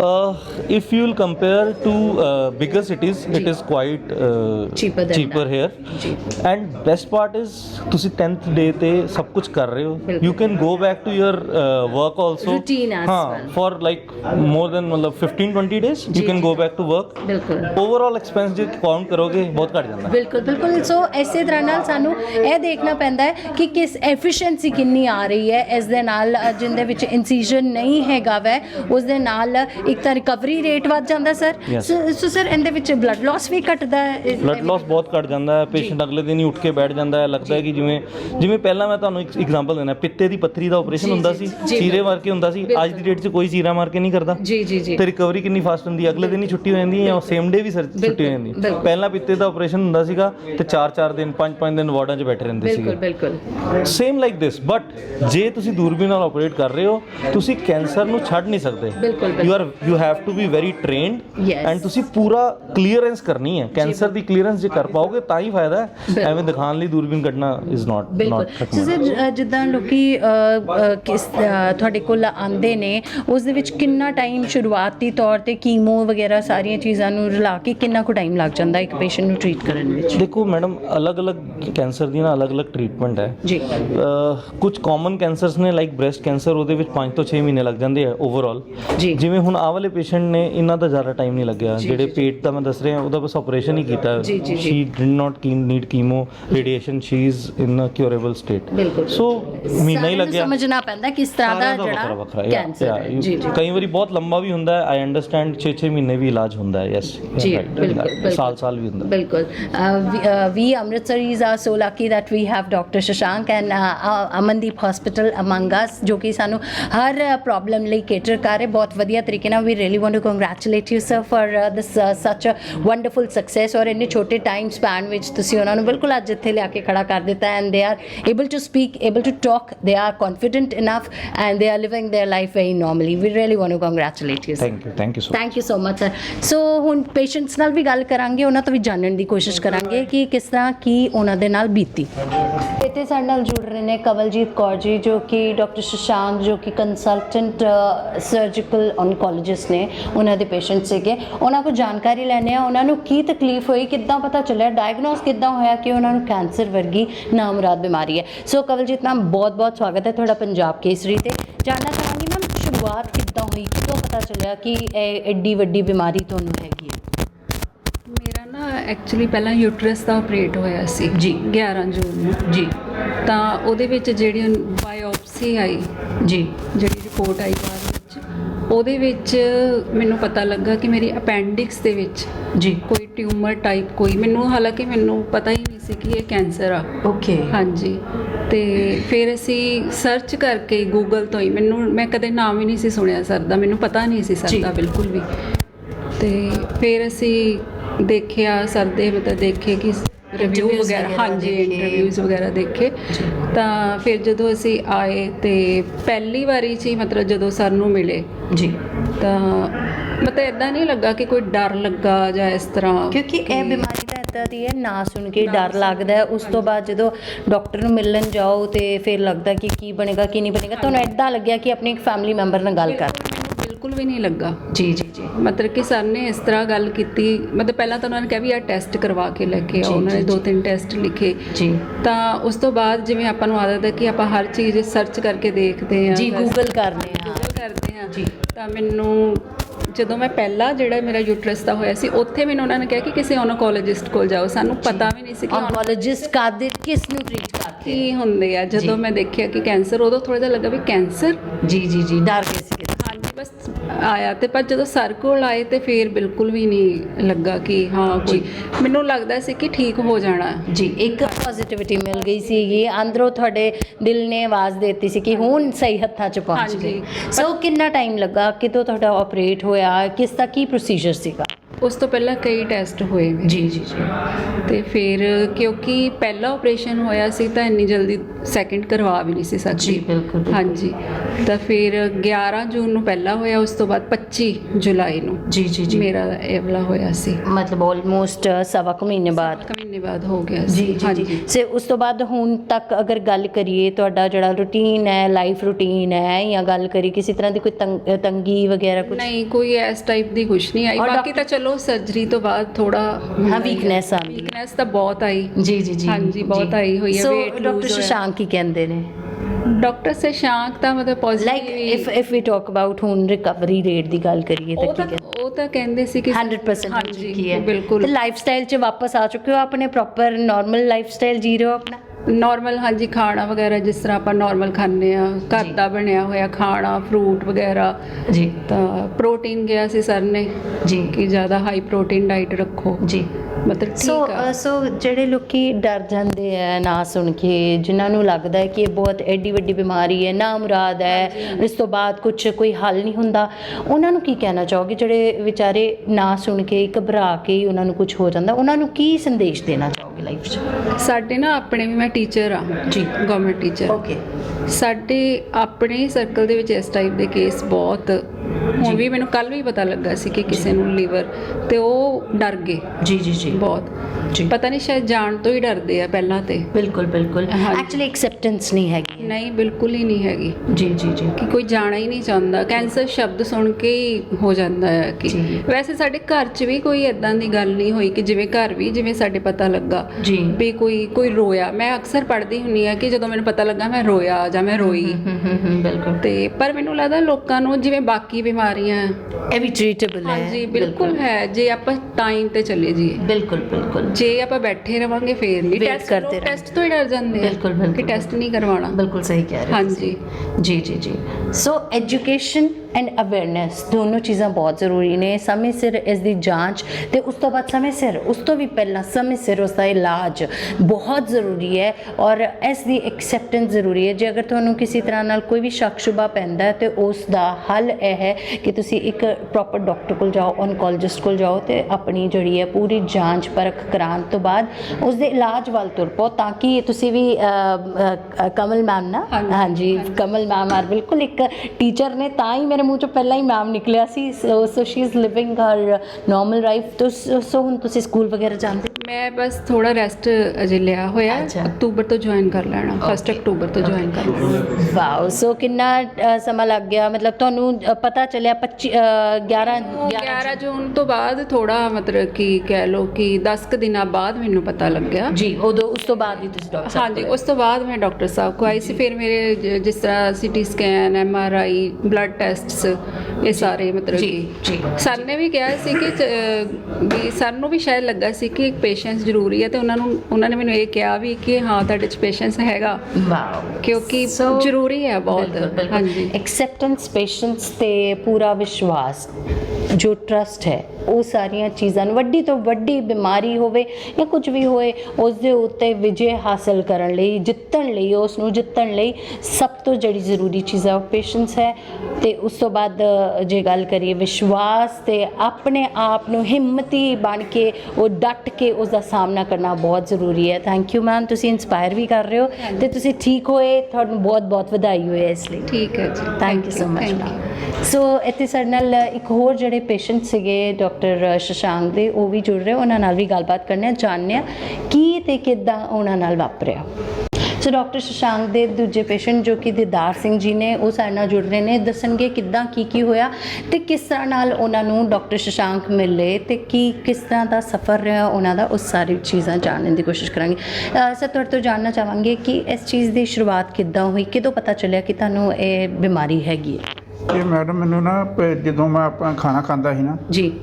Speaker 2: Uh, if you will compare to uh, bigger cities, it is quite uh,
Speaker 1: Cheaper than
Speaker 2: cheaper here. And best part is ਤੁਸੀਂ 10th day ਤੇ ਸਭ ਕੁਝ ਕਰ ਰਹੇ ਹੋ।
Speaker 1: ਬਿਲਕੁਲ।
Speaker 2: you can go back to your uh, work also.
Speaker 1: Routine as
Speaker 2: ਹਾਂ
Speaker 1: well.
Speaker 2: for like more than ਮਤਲਬ 15 20 days you can go back to work.
Speaker 1: ਬਿਲਕੁਲ
Speaker 2: overall expense ਜੇ ਕਾਊਂਟ ਕਰੋਗੇ ਬਹੁਤ ਘਟ ਜਾਂਦਾ
Speaker 1: ਬਿਲਕੁਲ ਬਿਲਕੁਲ ਸੋ ਇਸੇ ਤਰ੍ਹਾਂ ਨਾਲ ਸਾਨੂੰ ਇਹ ਦੇਖਣਾ ਪੈਂਦਾ ਹੈ ਕਿ ਕਿਸ ਐਫੀਸ਼ੀਐਂਸੀ ਕਿੰਨੀ ਆ ਰਹੀ ਹੈ ਇਸ ਦੇ ਨਾਲ ਅ, ਜਿੰਦੇ ਵਿੱਚ ਇਨਸੀਜਨ ਨਹੀਂ ਹੈਗਾ ਵੈ ਉਸ ਦੇ ਨਾਲ ਇੱਕ ਤਾਂ ਰਿਕਵਰੀ ਰੇਟ ਵੱਧ ਜਾਂਦਾ ਸਰ
Speaker 2: Yes.
Speaker 1: ਸੋ ਸਰ ਇਹਦੇ ਵਿੱਚ ਬਲੱਡ ਲਾਸ ਵੀ ਘਟਦਾ ਹੈ
Speaker 2: ਬਲੱਡ ਲਾਸ ਬਹੁਤ ਘਟ ਜਾਂਦਾ ਹੈ ਪੇਸ਼ੈਂਟ ਅਗਲੇ ਦਿਨ ਹੀ ਉੱਠ ਕੇ ਬੈਠ ਜਾਂਦਾ ਹੈ ਲੱਗਦਾ ਹੈ ਕਿ ਜਿਵੇਂ ਜਿਵੇਂ ਪਹਿਲਾਂ ਮੈਂ ਤੁਹਾਨੂੰ ਇੱਕ ਐਗਜ਼ਾਮਪਲ ਦੇਣਾ ਪਿੱਤੇ ਦੀ ਪੱਥਰੀ ਦਾ ਆਪਰੇਸ਼ਨ ਹੁੰਦਾ ਸੀ
Speaker 1: ਜੀ,
Speaker 2: ਚੀਰੇ ਮਾਰ ਕੇ ਹੁੰਦਾ ਸੀ। ਅੱਜ ਦੀ ਡੇਟ 'ਚ ਕੋਈ ਚੀਰਾ ਮਾਰ ਕੇ ਨਹੀਂ ਕਰਦਾ।
Speaker 1: ਜੀ ਜੀ ਜੀ।
Speaker 2: ਤੇ ਰਿਕਵਰੀ ਕਿੰਨੀ ਫਾਸਟ ਹੁੰਦੀ ਹੈ? ਅਗਲੇ ਦਿਨ ਹੀ ਛੁੱਟੀ ਹੋ ਜਾਂਦੀ ਹੈ ਜਾਂ ਸੇਮ ਡੇ ਵੀ ਸਰ- ਛੁੱਟੀ ਹੋ ਜਾਂਦੀ ਹੈ?
Speaker 1: ਬਿਲਕੁਲ।
Speaker 2: ਪਹਿਲਾਂ ਪਿੱਤੇ ਦਾ ਆਪਰੇਸ਼ਨ ਹੁੰਦਾ ਸੀਗਾ ਤੇ 4-4 ਦਿਨ 5-5 ਦਿਨ ਵਾਰਡਾਂ 'ਚ ਬੈਠੇ ਰਹਿੰਦੇ
Speaker 1: ਬਿਲਕੁਲ
Speaker 2: ਸੀਗੇ।
Speaker 1: ਬਿਲਕੁਲ
Speaker 2: ਸੇਮ ਲਾਈਕ ਦਿਸ ਬਟ ਜੇ ਤੁਸੀਂ ਦੂਰਬੀਨ ਨਾਲ ਆਪਰੇਟ ਕਰ ਰਹੇ ਹੋ ਤੁਸੀਂ ਕੈਂਸਰ ਨੂੰ ਛੱਡ ਨਹੀਂ ਸਕਦੇ।
Speaker 1: ਬਿਲਕੁਲ,
Speaker 2: you are you have to be very trained
Speaker 1: Yes.
Speaker 2: And ਤੁਸੀਂ ਪੂਰਾ ਕਲੀਅਰੈਂਸ ਕਰਨੀ ਹੈ। ਕੈਂਸਰ ਦੀ ਕਲੀਅਰੈਂਸ ਜੇ ਕਰ ਪਾਓਗੇ ਤਾਂ ਹੀ ਫਾਇਦਾ ਹੈ।
Speaker 1: ਬਿਲਕੁਲ।
Speaker 2: ਐਵੇਂ ਦਿਖਾਣ ਲਈ ਦੂਰਬੀਨ ਕੱਢਣਾ ਇਜ਼ ਨਾਟ
Speaker 1: ਬਿਲਕੁਲ।
Speaker 2: ਨਾਟ
Speaker 1: ਸੋ ਸਰ ਜ- ਜਿੱਦਾਂ ਲੋਕੀ ਅ, ਅ, ਕਿਸ ਅ, ਤੁਹਾਡੇ ਕੋਲ ਆਂਦੇ ਨੇ ਉਸ ਦੇ ਵਿੱਚ ਕਿੰਨਾ ਟਾਈਮ ਸ਼ੁਰੂਆਤੀ ਤੌਰ ਤੇ ਕੀਮੋ ਵਗੈਰਾ ਸਾਰੀਆਂ ਚੀਜ਼ਾਂ ਨੂੰ ਰਲਾ ਕੇ ਕਿੰਨਾ ਕੁ ਟਾਈਮ ਲੱਗ ਜਾਂਦਾ ਇੱਕ ਪੇਸ਼ੈਂਟ ਨੂੰ ਟ੍ਰੀਟ ਕਰਨ ਵਿੱਚ?
Speaker 2: ਦੇਖੋ ਮੈਡਮ ਅਲੱਗ-ਅਲੱਗ ਕੈਂਸਰ ਦੀ ਨਾ ਅਲੱਗ-ਅਲੱਗ ਟ੍ਰੀਟਮੈਂਟ ਹੈ।
Speaker 1: ਜੀ।
Speaker 2: ਕੁਝ ਕਾਮਨ ਕੈਂਸਰਸ ਨੇ ਲਾਈਕ ਬ੍ਰੈਸਟ ਕੈਂਸਰ ਉਹਦੇ ਵਿੱਚ 5 ਤੋਂ 6 ਮਹੀਨੇ ਲੱਗ ਜਾਂਦੇ ਆ ਓਵਰਆਲ
Speaker 1: ਜੀ।
Speaker 2: ਜਿਵੇਂ ਹੁਣ ਆਹ ਵਾਲੇ ਪੇਸ਼ੈਂਟ ਨੇ ਇਹਨਾਂ ਦਾ ਜ਼ਿਆਦਾ ਟਾਈਮ ਨਹੀਂ ਲੱਗਿਆ। ਜਿਹੜੇ ਪੇਟ ਦਾ ਮੈਂ ਦੱਸ ਰਿਹਾ ਉਹਦਾ ਬਸ ਆਪਰੇਸ਼ਨ ਹੀ ਕੀਤਾ। She did not need chemo radiation she is in a curable state
Speaker 1: ਬਿਲਕੁਲ।
Speaker 2: ਸੋ ਮਹੀਨਾ ਹੀ ਲੱਗਿਆ।
Speaker 1: ਸਮਝਣਾ ਪੈਂਦਾ ਕਿਸ ਤਰ੍ਹਾਂ ਦਾ
Speaker 2: ਵੱਖਰਾ ਵੱਖਰਾ
Speaker 1: ਕੈਂਸਰ ਜੀ ਜੀ।
Speaker 2: ਕਈ ਵਾਰੀ ਬਹੁਤ ਲੰਬਾ ਵੀ ਹੁੰਦਾ ਹੈ ਆਈ ਅੰਡਰਸਟੈਂਡ 6-6 ਮਹੀਨੇ ਵੀ ਇਲਾਜ ਹੁੰਦਾ ਹੈ ਯੈਸ
Speaker 1: ਜੀ, ਬਿਲਕੁਲ, ਬਿਲਕੁਲ।
Speaker 2: ਸਾਲ ਸਾਲ ਵੀ ਹੁੰਦਾ।
Speaker 1: ਬਿਲਕੁਲ। We Amritsaris are so lucky that we have doctor Shashank and Amandeep hospital among us ਜੋ ਕਿ ਸਾਨੂੰ ਹਰ ਪ੍ਰੋਬਲਮ ਲਈ ਕੇਟਰ ਕਰ ਰਹੇ। ਬਹੁਤ ਵਧੀਆ ਤਰੀਕੇ ਨਾਲ we really want to congratulate you sir for this such wonderful success ਔਰ ਇੰਨੇ ਛੋਟੇ ਟਾਈਮ ਸਪੈਨ ਵਿੱਚ ਤੁਸੀਂ ਉਹਨਾਂ ਨੂੰ ਬਿਲਕੁਲ ਅੱਜ ਇੱਥੇ ਲਿਆ ਕੇ ਖੜਾ ਕਰ ਦਿੱਤਾ and they are able to speak able to talk they are confident enough and they are living their life very normally. We really want to congratulate you
Speaker 2: sir. thank you. Thank you
Speaker 1: so thank you so much sir. So ਹੁਣ patients ਨਾਲ ਵੀ ਗੱਲ ਕਰਾਂਗੇ ਉਹਨਾਂ ਤੋਂ ਵੀ ਜਾਣਨ ਦੀ ਕੋਸ਼ਿਸ਼ ਕਰਾਂਗੇ ਕਿ ਕਿਸ ਤਰ੍ਹਾਂ ਕੀ ਉਹਨਾਂ ਦੇ ਨਾਲ ਬੀਤੀ। ਇੱਥੇ ਸਾਡੇ ਨਾਲ ਜੁੜ ਰਹੇ ਨੇ ਕਵਲਜੀਤ ਕੌਰ ਜੀ ਜੋ ਕਿ ਡਾਕਟਰ ਸ਼ਸ਼ਾਂਕ ਜੋ ਕਿ ਕੰਸਲਟੈਂਟ ਸਰਜੀਕਲ ਔਨਕੋਲੋਜਿਸਟ ਨੇ ਉਹਨਾਂ ਦੇ ਪੇਸ਼ੈਂਟ ਸੀਗੇ। ਉਹਨਾਂ ਕੋ ਜਾਣਕਾਰੀ ਲੈਣੇ ਆ ਉਹਨਾਂ ਨੂੰ ਕੀ ਤਕਲੀਫ ਹੋਈ ਕਿੱਦਾਂ ਪਤਾ ਚੱਲਿਆ ਡਾਇਗਨੋਸ ਕਿੱਦਾਂ ਹੋਇਆ ਕਿ ਉਹਨਾਂ ਨੂੰ ਕੈਂਸਰ ਵਰਗੀ ਨਾਮਰਾਦ ਬਿਮਾਰੀ ਹੈ। ਸੋ ਕਵਲਜੀਤ ਮੈਮ ਬਹੁਤ ਬਹੁਤ ਸਵਾਗਤ ਹੈ ਤੁਹਾਡਾ ਪੰਜਾਬ ਕੇਸਰੀ ਤੇ ਜਾਣਨਾ ਚਾਹਾਂਗੀ ਮੈਮ ਸ਼ੁਰੂਆਤ ਕਿੱਦਾਂ ਹੋਈ? ਕਿਦੋਂ ਪਤਾ ਚੱਲਿਆ ਕਿ ਇਹ ਐਡੀ ਵੱਡੀ ਬਿਮਾਰੀ ਤੁਹਾਨੂੰ ਹੈਗੀ ਹੈ?
Speaker 3: ਮੇਰਾ ਨਾ ਐਕਚੁਅਲੀ ਪਹਿਲਾਂ ਯੂਟਰਸ ਦਾ ਆਪਰੇਟ ਹੋਇਆ ਸੀ
Speaker 1: ਜੀ।
Speaker 3: 11 ਜੂਨ ਨੂੰ।
Speaker 1: ਜੀ।
Speaker 3: ਤਾਂ ਉਹਦੇ ਵਿੱਚ ਜਿਹੜੀ ਬਾਇਓਪਸੀ ਆਈ
Speaker 1: ਜੀ।
Speaker 3: ਜਿਹੜੀ ਰਿਪੋਰਟ ਆਈ ਬਾਅਦ ਵਿੱਚ ਉਹਦੇ ਵਿੱਚ ਮੈਨੂੰ ਪਤਾ ਲੱਗਾ ਕਿ ਮੇਰੀ ਅਪੈਂਡਿਕਸ ਦੇ ਵਿੱਚ
Speaker 1: ਜੀ।
Speaker 3: ਕੋਈ ਟਿਊਮਰ ਟਾਈਪ ਕੋਈ ਮੈਨੂੰ ਹਾਲਾਂਕਿ ਮੈਨੂੰ ਪਤਾ ਹੀ ਨਹੀਂ ਸੀ ਕਿ ਇਹ ਕੈਂਸਰ ਆ।
Speaker 1: ਓਕੇ
Speaker 3: ਹਾਂਜੀ। ਤੇ ਫਿਰ ਅਸੀਂ ਸਰਚ ਕਰਕੇ ਗੂਗਲ ਤੋਂ ਹੀ ਮੈਨੂੰ ਮੈਂ ਕਦੇ ਨਾਮ ਹੀ ਨਹੀਂ ਸੀ ਸੁਣਿਆ ਸਰ ਦਾ ਮੈਨੂੰ ਪਤਾ ਨਹੀਂ ਸੀ। ਸਰ ਦਾ ਬਿਲਕੁਲ ਵੀ ਤੇ ਫਿਰ ਅਸੀਂ ਦੇਖਿਆ ਸਰ ਦੇ ਮਤਲਬ ਦੇਖੇ ਕਿ ਰਿਵਿਊ ਵਗੈਰਾ ਹਾਂਜੀ। ਇੰਟਰਵਿਊਜ਼ ਵਗੈਰਾ ਦੇਖੇ ਤਾਂ ਫਿਰ ਜਦੋਂ ਅਸੀਂ ਆਏ ਤੇ ਪਹਿਲੀ ਵਾਰੀ 'ਚ ਹੀ ਮਤਲਬ ਜਦੋਂ ਸਰ ਨੂੰ ਮਿਲੇ
Speaker 1: ਜੀ
Speaker 3: ਤਾਂ ਮਤਲਬ ਇਦਾਂ ਨਹੀਂ ਲੱਗਾ ਕਿ ਕੋਈ ਡਰ ਲੱਗਾ ਜਾਂ ਇਸ ਤਰ੍ਹਾਂ
Speaker 1: ਕਿਉਂਕਿ ਇਹ ਬਿਮਾਰੀ ਦਾ ਇਦਾਂ ਦੀ ਹੈ ਨਾ ਸੁਣ ਕੇ ਡਰ ਲੱਗਦਾ ਉਸ ਤੋਂ ਬਾਅਦ ਜਦੋਂ ਡਾਕਟਰ ਨੂੰ ਮਿਲਣ ਜਾਓ ਤੇ ਫਿਰ ਲੱਗਦਾ ਕਿ ਕੀ ਬਣੇਗਾ ਕੀ ਨਹੀਂ ਬਣੇਗਾ ਤੁਹਾਨੂੰ ਇਦਾਂ ਲੱਗਿਆ ਕਿ ਆਪਣੀ ਇੱਕ ਫੈਮਿਲੀ ਮੈਂਬਰ ਨਾਲ ਗੱਲ ਕਰ।
Speaker 3: ਬਿਲਕੁਲ ਵੀ ਨਹੀਂ ਲੱਗਾ।
Speaker 1: ਜੀ ਜੀ ਜੀ
Speaker 3: ਮਤਲਬ ਕਿ ਸਰ ਨੇ ਇਸ ਤਰ੍ਹਾਂ ਗੱਲ ਕੀਤੀ। ਮਤਲਬ ਪਹਿਲਾਂ ਤਾਂ ਉਹਨਾਂ ਨੇ ਕਿਹਾ ਵੀ ਆ ਟੈਸਟ ਕਰਵਾ ਕੇ ਲੈ ਕੇ ਆਓ। ਉਹਨਾਂ ਨੇ ਦੋ। ਤਿੰਨ ਟੈਸਟ ਲਿਖੇ।
Speaker 1: ਜੀ।
Speaker 3: ਤਾਂ ਉਸ ਤੋਂ ਬਾਅਦ ਜਿਵੇਂ ਆਪਾਂ ਨੂੰ ਆਦਤ ਹੈ ਕਿ ਆਪਾਂ ਹਰ ਚੀਜ਼ ਸਰਚ ਕਰਕੇ ਦੇਖਦੇ ਹਾਂ
Speaker 1: ਜੀ ਗੂਗਲ ਕਰਨੇ ਆ
Speaker 3: ਗੂਗਲ ਕਰਦੇ ਹਾਂ।
Speaker 1: ਜੀ।
Speaker 3: ਤਾਂ ਮੈਨੂੰ ਜਦੋਂ ਮੈਂ ਪਹਿਲਾ ਜਿਹੜਾ ਮੇਰਾ ਯੂਟਰਸ ਦਾ ਹੋਇਆ ਸੀ ਉੱਥੇ ਮੈਨੂੰ ਉਹਨਾਂ ਨੇ ਕਿਹਾ ਕਿ ਕਿਸੇ ਓਨਕੋਲੋਜਿਸਟ ਕੋਲ ਜਾਓ। ਸਾਨੂੰ ਪਤਾ ਵੀ ਨਹੀਂ ਸੀ ਕਿ
Speaker 1: ਔਨਕੋਲੋਜਿਸਟ ਕਾਦੇ ਕਿਸ ਨੂੰ ਟ੍ਰੀਟ ਕਰਦੇ
Speaker 3: ਕੀ ਹੁੰਦੇ ਆ? ਜਦੋਂ। ਮੈਂ ਦੇਖਿਆ ਕਿ ਕੈਂਸਰ ਉਦੋਂ ਥੋੜਾ ਜਿਹਾ ਲੱਗਾ ਵੀ ਕੈਂਸਰ?
Speaker 1: ਜੀ ਜੀ ਜੀ ਡਰ ਗਏ ਸੀ
Speaker 3: ਬਸ ਆਇਆ ਤੇ ਪਰ ਜਦੋਂ ਸਰ ਕੋਲ ਆਏ ਤੇ ਫਿਰ ਬਿਲਕੁਲ ਵੀ ਨਹੀਂ ਲੱਗਾ ਕਿ ਹਾਂ ਕੋਈ ਮੈਨੂੰ ਲੱਗਦਾ ਸੀ ਕਿ ਠੀਕ ਹੋ ਜਾਣਾ।
Speaker 1: ਜੀ ਇੱਕ ਪੋਜ਼ਿਟਿਵਿਟੀ ਮਿਲ ਗਈ ਸੀਗੀ। ਅੰਦਰੋਂ ਤੁਹਾਡੇ ਦਿਲ ਨੇ ਆਵਾਜ਼ ਦਿੱਤੀ ਸੀ ਕਿ ਹੁਣ ਸਹੀ ਹੱਥਾਂ 'ਚ ਪਹੁੰਚ ਗਏ। ਸੋ ਕਿੰਨਾ ਟਾਈਮ ਲੱਗਾ? ਕਿਤੋਂ ਤੁਹਾਡਾ ਆਪਰੇਟ ਹੋਇਆ? ਕਿਸ ਦਾ ਕੀ ਪ੍ਰੋਸੀਜਰ ਸੀਗਾ?
Speaker 3: ਉਸ ਤੋਂ ਪਹਿਲਾਂ ਕਈ ਟੈਸਟ ਹੋਏ ਮੇਰੇ।
Speaker 1: ਜੀ ਜੀ ਜੀ।
Speaker 3: ਤੇ ਫਿਰ ਕਿਉਂਕਿ ਪਹਿਲਾ ਆਪਰੇਸ਼ਨ ਹੋਇਆ ਸੀ ਤਾਂ ਇੰਨੀ ਜਲਦੀ ਸੈਕਿੰਡ ਕਰਵਾ ਵੀ ਨਹੀਂ ਸੀ ਸਕਦੀ।
Speaker 1: ਜੀ, ਬਿਲਕੁਲ।
Speaker 3: ਹਾਂਜੀ। ਤਾਂ ਫਿਰ 11 ਜੂਨ ਨੂੰ ਪਹਿਲਾ ਹੋਇਆ ਉਸ ਤੋਂ ਬਾਅਦ 25 ਜੁਲਾਈ ਨੂੰ
Speaker 1: ਜੀ ਜੀ ਜੀ।
Speaker 3: ਮੇਰਾ ਇਹ ਵਾਲਾ ਹੋਇਆ ਸੀ।
Speaker 1: ਮਤਲਬ ਆਲਮੋਸਟ ਸਵਾ ਕੁ ਮਹੀਨੇ ਬਾਅਦ।
Speaker 3: ਇੱਕ ਮਹੀਨੇ ਬਾਅਦ ਹੋ ਗਿਆ ਸੀ।
Speaker 1: ਜੀ ਜੀ ਸੇ ਉਸ ਤੋਂ ਬਾਅਦ ਹੁਣ ਤੱਕ ਅਗਰ ਗੱਲ ਕਰੀਏ ਤੁਹਾਡਾ ਜਿਹੜਾ ਰੂਟੀਨ ਹੈ ਲਾਈਫ ਰੂਟੀਨ ਹੈ ਜਾਂ ਗੱਲ ਕਰੀ ਕਿਸੇ ਤਰ੍ਹਾਂ ਦੀ ਕੋਈ ਤੰਗ- ਵਗੈਰਾ ਕੁਝ
Speaker 3: ਨਹੀਂ ਕੋਈ ਇਸ ਟਾਈਪ ਦੀ ਕੁਛ ਨਹੀਂ ਆਈ। ਬਾਕੀ ਤਾਂ ਚਲੋ ਸਰਜਰੀ ਤੋਂ ਬਾਅਦ ਥੋੜਾ
Speaker 1: ਹਾਂ ਆਉਂਦੀ ਹੈ।
Speaker 3: ਵੀਕਨੈਸ ਤਾਂ ਬਹੁਤ ਆਈ।
Speaker 1: ਜੀ ਜੀ ਜੀ।
Speaker 3: ਹਾਂਜੀ, ਬਹੁਤ ਆਈ ਹੋਈ ਹੈ,
Speaker 1: ਸੋ ਡਾਕਟਰ। ਸ਼ਸ਼ਾਂਕ ਕੀ ਕਹਿੰਦੇ ਨੇ?
Speaker 3: ਡਾਕਟਰ ਸ਼ਸ਼ਾਂਕ ਤਾਂ ਮਤਲਬ
Speaker 1: like
Speaker 3: positive
Speaker 1: if if we talk about ਹੁਣ ਰਿਕਵਰੀ ਰੇਟ ਦੀ ਗੱਲ ਕਰੀਏ ਤਾਂ ਕੀ ਕਹਿੰਦੇ?
Speaker 3: ਉਹ ਤਾਂ ਕਹਿੰਦੇ ਸੀ ਕਿ
Speaker 1: 100% ਹੋ
Speaker 3: ਹਾਂਜੀ,
Speaker 1: ਚੁੱਕੀ ਹੈ
Speaker 3: ਬਿਲਕੁਲ।
Speaker 1: ਤੇ ਲਾਈਫ ਸਟਾਈਲ 'ਚ ਵਾਪਸ ਆ ਚੁੱਕੇ ਹੋ ਆਪਣੇ ਪ੍ਰੋਪਰ ਨਾਰਮਲ ਲਾਈਫ ਸਟਾਈਲ ਜੀ ਰਹੇ ਹੋ ਆਪਣਾ?
Speaker 3: ਨਾਰਮਲ ਹਾਂਜੀ ਖਾਣਾ ਵਗੈਰਾ ਜਿਸ ਤਰ੍ਹਾਂ ਆਪਾਂ ਨਾਰਮਲ ਖਾਂਦੇ ਆ ਘਰ। ਦਾ ਬਣਿਆ ਹੋਇਆ ਖਾਣਾ ਫਰੂਟ ਵਗੈਰਾ।
Speaker 1: ਜੀ।
Speaker 3: ਤਾਂ ਪ੍ਰੋਟੀਨ ਗਿਆ ਸੀ ਸਰ ਨੇ
Speaker 1: ਜੀ।
Speaker 3: ਕਿ ਜ਼ਿਆਦਾ ਹਾਈ ਪ੍ਰੋਟੀਨ ਡਾਈਟ ਰੱਖੋ।
Speaker 1: ਜੀ।
Speaker 3: ਮਤਲਬ
Speaker 1: ਸੋ
Speaker 3: ਠੀਕ ਆ।
Speaker 1: ਸੋ ਜਿਹੜੇ ਲੋਕੀ ਡਰ ਜਾਂਦੇ ਆ ਨਾ ਸੁਣ ਕੇ ਜਿਨ੍ਹਾਂ ਨੂੰ ਲੱਗਦਾ ਹੈ ਕਿ ਇਹ ਬਹੁਤ ਐਡੀ ਵੱਡੀ ਬਿਮਾਰੀ ਹੈ ਨਾ ਮੁਰਾਦ ਹੈ ਇਸ ਤੋਂ ਬਾਅਦ ਕੁਝ ਕੋਈ ਹੱਲ ਨਹੀਂ ਹੁੰਦਾ ਉਹਨਾਂ ਨੂੰ ਕੀ ਕਹਿਣਾ ਚਾਹੋਗੇ? ਜਿਹੜੇ ਵਿਚਾਰੇ ਨਾ ਸੁਣ ਕੇ ਘਬਰਾ ਕੇ ਹੀ ਉਹਨਾਂ ਨੂੰ ਕੁਝ ਹੋ ਜਾਂਦਾ ਉਹਨਾਂ ਨੂੰ ਕੀ ਸੰਦੇਸ਼ ਦੇਣਾ ਚਾਹੋਗੇ ਲਾਈਫ 'ਚ?
Speaker 3: ਸਾਡੇ ਨਾ ਆਪਣੇ ਵੀ ਮੈਂ ਟੀਚਰ ਆ।
Speaker 1: ਜੀ।
Speaker 3: ਗਵਰਨਮੈਂਟ ਟੀਚਰ
Speaker 1: ਓਕੇ
Speaker 3: ਸਾਡੇ ਆਪਣੇ ਸਰਕਲ ਦੇ ਵਿੱਚ ਇਸ ਟਾਈਪ ਦੇ ਕੇਸ ਬਹੁਤ। ਹੁਣ ਵੀ ਮੈਨੂੰ ਕੱਲ ਵੀ ਪਤਾ ਲੱਗਾ ਸੀ ਕਿ ਕਿਸੇ ਨੂੰ ਲੀਵਰ ਤੇ ਉਹ ਡਰ ਗਏ।
Speaker 1: ਜੀ ਜੀ ਜੀ।
Speaker 3: ਬਹੁਤ।
Speaker 1: ਜੀ।
Speaker 3: ਪਤਾ ਨਹੀਂ ਸ਼ਾਇਦ ਜਾਣ ਤੋਂ ਹੀ ਡਰਦੇ ਆ ਪਹਿਲਾਂ ਤੇ।
Speaker 1: ਬਿਲਕੁਲ ਬਿਲਕੁਲ। ਐਕਚੁਅਲੀ ਐਕਸੈਪਟੈਂਸ ਨਹੀਂ ਹੈਗੀ।
Speaker 3: ਨਹੀਂ ਬਿਲਕੁਲ ਹੀ ਨਹੀਂ ਹੈਗੀ।
Speaker 1: ਜੀ ਜੀ ਜੀ।
Speaker 3: ਕਿ ਕੋਈ ਜਾਣਾ ਹੀ ਨਹੀਂ ਚਾਹੁੰਦਾ। ਕੈਂਸਰ ਸ਼ਬਦ ਸੁਣ ਕੇ ਹੀ ਹੋ ਜਾਂਦਾ ਹੈ ਕਿ। ਵੈਸੇ ਸਾਡੇ ਘਰ 'ਚ ਵੀ ਕੋਈ ਇਦਾਂ ਦੀ ਗੱਲ ਨਹੀਂ ਹੋਈ ਕਿ ਜਿਵੇਂ ਘਰ ਵੀ ਜਿਵੇਂ ਸਾਡੇ ਪਤਾ ਲੱਗਾ
Speaker 1: ਜੀ।
Speaker 3: ਵੀ ਕੋਈ ਕੋਈ ਰੋਇਆ। ਮੈਂ ਅਕਸਰ ਪੜ੍ਹਦੀ ਹੁੰਨੀ ਆ ਕਿ ਜਦੋਂ ਮੈਨੂੰ ਪਤਾ ਲੱਗਾ ਮੈਂ ਰੋਇਆ ਜਾਂ ਮੈਂ ਰੋਈ।
Speaker 1: ਬਿਲਕੁਲ।
Speaker 3: ਤੇ ਪਰ ਮੈਨੂੰ ਲੱਗਦਾ ਲੋਕਾਂ ਨੂੰ ਜਿਵੇਂ ਬਾਕੀ ਬਿਮਾਰੀਆਂ
Speaker 1: ਇਹ ਵੀ ਟ੍ਰੀਟੇਬਲ ਹੈ।
Speaker 3: ਹਾਂਜੀ ਬਿਲਕੁਲ ਹੈ। ਜੇ ਆਪਾਂ ਟਾਈਮ ਤੇ ਚੱਲੇ ਜੀਏ
Speaker 1: ਬਿਲਕੁਲ ਬਿਲਕੁਲ।
Speaker 3: ਜੇ ਆਪਾਂ ਬੈਠੇ ਰਵਾਂਗੇ ਫੇਰ ਨਹੀਂ ਟੈਸਟ
Speaker 1: ਕਰਦੇ।
Speaker 3: ਟੈਸਟ ਤੋਂ ਹੀ ਡਰ ਜਾਂਦੇ
Speaker 1: ਬਿਲਕੁਲ, ਬਿਲਕੁਲ।
Speaker 3: ਕਿ ਟੈਸਟ ਨਹੀਂ ਕਰਵਾਉਣਾ।
Speaker 1: ਬਿਲਕੁਲ ਸਹੀ ਕਹਿ ਰਹੇ
Speaker 3: ਹਾਂਜੀ।
Speaker 1: ਜੀ ਜੀ ਜੀ। ਸੋ ਐਜੂਕੇਸ਼ਨ ਐਂਡ ਅਵੇਅਰਨੈਸ ਦੋਨੋਂ ਚੀਜ਼ਾਂ ਬਹੁਤ ਜ਼ਰੂਰੀ ਨੇ। ਸਮੇਂ ਸਿਰ ਇਸ ਦੀ ਜਾਂਚ ਤੇ ਉਸ ਤੋਂ ਬਾਅਦ ਸਮੇਂ ਸਿਰ ਉਸ ਤੋਂ ਵੀ ਪਹਿਲਾਂ ਸਮੇਂ ਸਿਰ ਉਸ ਦਾ ਇਲਾਜ ਬਹੁਤ ਜ਼ਰੂਰੀ ਹੈ ਔਰ ਇਸ ਦੀ ਐਕਸੈਪਟੈਂਸ ਜ਼ਰੂਰੀ ਹੈ। ਜੇ ਅਗਰ ਤੁਹਾਨੂੰ ਕਿਸੇ ਤਰ੍ਹਾਂ ਨਾਲ ਕੋਈ ਵੀ ਸ਼ੱਕ ਸ਼ੁਬਾ ਪੈਂਦਾ ਹੈ ਤੇ ਉਸ ਦਾ ਹੱਲ ਇਹ ਹੈ ਕਿ ਤੁਸੀਂ ਇੱਕ ਪ੍ਰੋਪਰ ਡਾਕਟਰ ਕੋਲ ਜਾਓ ਔਨਕੋਲੋਜਿਸਟ ਕੋਲ ਜਾਓ ਤੇ ਆਪਣੀ ਜਿਹੜੀ ਹੈ ਪੂਰੀ ਜਾਂਚ ਪਰਖ ਕਰਾਉਣ ਤੋਂ ਬਾਅਦ ਉਸ ਦੇ ਇਲਾਜ ਵੱਲ ਤੁਰ ਪਓ ਤਾਂ ਕਿ ਤੁਸੀਂ ਵੀ ਕਮਲ ਮੈਮ ਨਾ?
Speaker 3: ਹਾਂਜੀ।
Speaker 1: ਕਮਲ ਮੈਮ ਆਰ ਬਿਲਕੁਲ ਇੱਕ ਟੀਚਰ ਨੇ ਤਾਂ ਹੀ ਮੇਰੇ ਮੂੰਹ ਚੋਂ ਪਹਿਲਾਂ ਹੀ ਮੈਮ ਨਿਕਲਿਆ ਸੀ। So so is living her normal life so ਹੁਣ ਤੁਸੀਂ ਸਕੂਲ ਵਗੈਰਾ ਜਾਂਦੇ
Speaker 3: ਮੈਂ ਬਸ ਥੋੜਾ ਰੈਸਟ ਅਜੇ ਲਿਆ ਹੋਇਆ। ਅਕਤੂਬਰ ਤੋਂ ਜੁਆਇਨ ਕਰ ਲੈਣਾ। 1 ਅਕਤੂਬਰ ਤੋਂ ਜੁਆਇਨ ਕਰ ਲੈਣਾ।
Speaker 1: ਵਾਓ ਸੋ ਕਿੰਨਾ ਸਮਾਂ ਲੱਗ ਗਿਆ? ਮਤਲਬ ਤੁਹਾਨੂੰ ਪਤਾ ਚੱਲਿਆ 25 ਅ, 11
Speaker 3: 11 ਜੂਨ ਤੋਂ ਬਾਅਦ ਥੋੜਾ ਮਤਲਬ ਕਿ ਕਹਿ ਲਓ ਕਿ 10 ਕੁ ਦਿਨਾਂ ਬਾਅਦ ਮੈਨੂੰ ਪਤਾ ਲੱਗਿਆ।
Speaker 1: ਜੀ ਉਦੋਂ ਉਸ ਤੋਂ ਬਾਅਦ ਹੀ ਤੁਸੀਂ ਡਾਕਟਰ ਸਾਹਿਬ
Speaker 3: ਹਾਂਜੀ ਉਸ ਤੋਂ ਬਾਅਦ ਮੈਂ ਡਾਕਟਰ ਸਾਹਿਬ ਕੋ ਆਈ ਸੀ। ਫਿਰ ਮੇਰੇ ਜਿਸ ਤਰ੍ਹਾਂ CT scan M R I blood tests ਇਹ ਸਾਰੇ ਮਤਲਬ
Speaker 1: ਜੀ,
Speaker 3: ਸਰ ਨੇ ਵੀ ਕਿਹਾ ਸੀ ਕਿ ਚ- ਵੀ ਸਰ ਨੂੰ ਵੀ ਸ਼ਾਇਦ ਲੱਗਾ ਸੀ ਕਿ ਪੇਸ਼ੈਂਸ ਜ਼ਰੂਰੀ ਹੈ ਤੇ ਉਹਨਾਂ ਨੂੰ ਉਹਨਾਂ ਨੇ ਮੈਨੂੰ ਇਹ ਕਿਹਾ ਵੀ ਕਿ ਹਾਂ ਤੁਹਾਡੇ ਚ ਪੇਸ਼ੈਂਸ ਹੈਗਾ।
Speaker 1: ਵਾਓ।
Speaker 3: ਕਿਉਂਕਿ
Speaker 1: So,
Speaker 3: ਜ਼ਰੂਰੀ ਹੈ ਬਹੁਤ। ਹਾਂਜੀ।
Speaker 1: ਐਕਸੈਪਟੈਂਸ ਪੇਸ਼ੈਂਸ ਤੇ ਪੂਰਾ ਵਿਸ਼ਵਾਸ। ਜੋ ਟਰਸਟ ਹੈ ਉਹ ਸਾਰੀਆਂ ਚੀਜ਼ਾਂ ਨੂੰ ਵੱਡੀ ਤੋਂ ਵੱਡੀ ਬਿਮਾਰੀ ਹੋਵੇ ਜਾਂ ਕੁਝ ਵੀ ਹੋਏ ਉਸ ਦੇ ਉੱਤੇ ਵਿਜੇ ਹਾਸਲ ਕਰਨ ਲਈ ਜਿੱਤਣ ਲਈ ਉਸ ਨੂੰ ਜਿੱਤਣ ਲਈ ਸਭ ਤੋਂ ਜਿਹੜੀ ਜ਼ਰੂਰੀ ਚੀਜ਼ ਹੈ ਉਹ ਪੇਸ਼ੈਂਸ ਹੈ। ਤੇ ਉਸ ਤੋਂ ਬਾਅਦ ਜੇ ਗੱਲ ਕਰੀਏ ਵਿਸ਼ਵਾਸ ਤੇ ਆਪਣੇ ਆਪ ਨੂੰ ਹਿੰਮਤੀ ਬਣ ਕੇ ਉਹ ਡਟ ਕੇ ਉਸ ਦਾ ਸਾਹਮਣਾ ਕਰਨਾ ਬਹੁਤ ਜ਼ਰੂਰੀ ਹੈ। ਥੈਂਕ ਯੂ ਮੈਮ ਤੁਸੀਂ ਇਨਸਪਾਇਰ ਵੀ ਕਰ ਰਹੇ ਹੋ ਤੇ ਤੁਸੀਂ ਠੀਕ ਹੋਏ ਤੁਹਾਨੂੰ ਬਹੁਤ ਬਹੁਤ ਵਧਾਈ ਹੋਏ ਇਸ ਲਈ।
Speaker 3: ਠੀਕ ਹੈ ਜੀ। Thank you
Speaker 1: so much. So ਇੱਥੇ ਸਾਡੇ ਨਾਲ ਇੱਕ ਹੋਰ ਜਿਹੜੇ ਪੇਸ਼ੈਂਟ ਸੀਗੇ ਡਾਕਟਰ ਸ਼ਸ਼ਾਂਕ ਦੇ, ਉਹ ਵੀ ਜੁੜ ਰਹੇ, ਉਹਨਾਂ ਨਾਲ ਵੀ ਗੱਲਬਾਤ ਕਰਨੇ ਆ ਜਾਣਨੇ ਆ ਕੀ ਤੇ ਕਿੱਦਾਂ ਉਹਨਾਂ ਨਾਲ ਵਾਪਰਿਆ। ਸੋ ਡਾਕਟਰ ਸ਼ਸ਼ਾਂਕ ਦੇ ਦੂਜੇ ਪੇਸ਼ੈਂਟ ਜੋ ਕਿ ਦਿਦਾਰ ਸਿੰਘ ਜੀ ਨੇ, ਉਹ ਸਾਡੇ ਨਾਲ ਜੁੜ ਰਹੇ ਨੇ, ਦੱਸਣਗੇ ਕਿੱਦਾਂ ਕੀ ਕੀ ਹੋਇਆ ਤੇ ਕਿਸ ਤਰ੍ਹਾਂ ਨਾਲ ਉਹਨਾਂ ਨੂੰ ਡਾਕਟਰ ਸ਼ਸ਼ਾਂਕ ਮਿਲੇ ਤੇ ਕੀ ਕਿਸ ਤਰ੍ਹਾਂ ਦਾ ਸਫ਼ਰ ਰਿਹਾ, ਉਹਨਾਂ ਦਾ, ਉਹ ਸਾਰੀ ਚੀਜ਼ਾਂ ਜਾਣਨ ਦੀ ਕੋਸ਼ਿਸ਼ ਕਰਾਂਗੇ। ਸਰ, ਤੁਹਾਡੇ ਤੋਂ ਜਾਣਨਾ ਚਾਹਾਂਗੇ ਕਿ ਇਸ ਚੀਜ਼ ਦੀ ਸ਼ੁਰੂਆਤ ਕਿੱਦਾਂ ਹੋਈ, ਕਿਦੋਂ ਪਤਾ ਚੱਲਿਆ ਕਿ ਤੁਹਾਨੂੰ ਇਹ ਬਿਮਾਰੀ ਹੈਗੀ ਹੈ?
Speaker 4: ਇਹ ਮੈਡਮ ਮੈਨੂੰ ਨਾ ਪ- ਜਦੋਂ ਮੈਂ ਆਪਣਾ ਖਾਣਾ ਖਾਂਦਾ ਸੀ ਨਾ
Speaker 1: ਜੀ।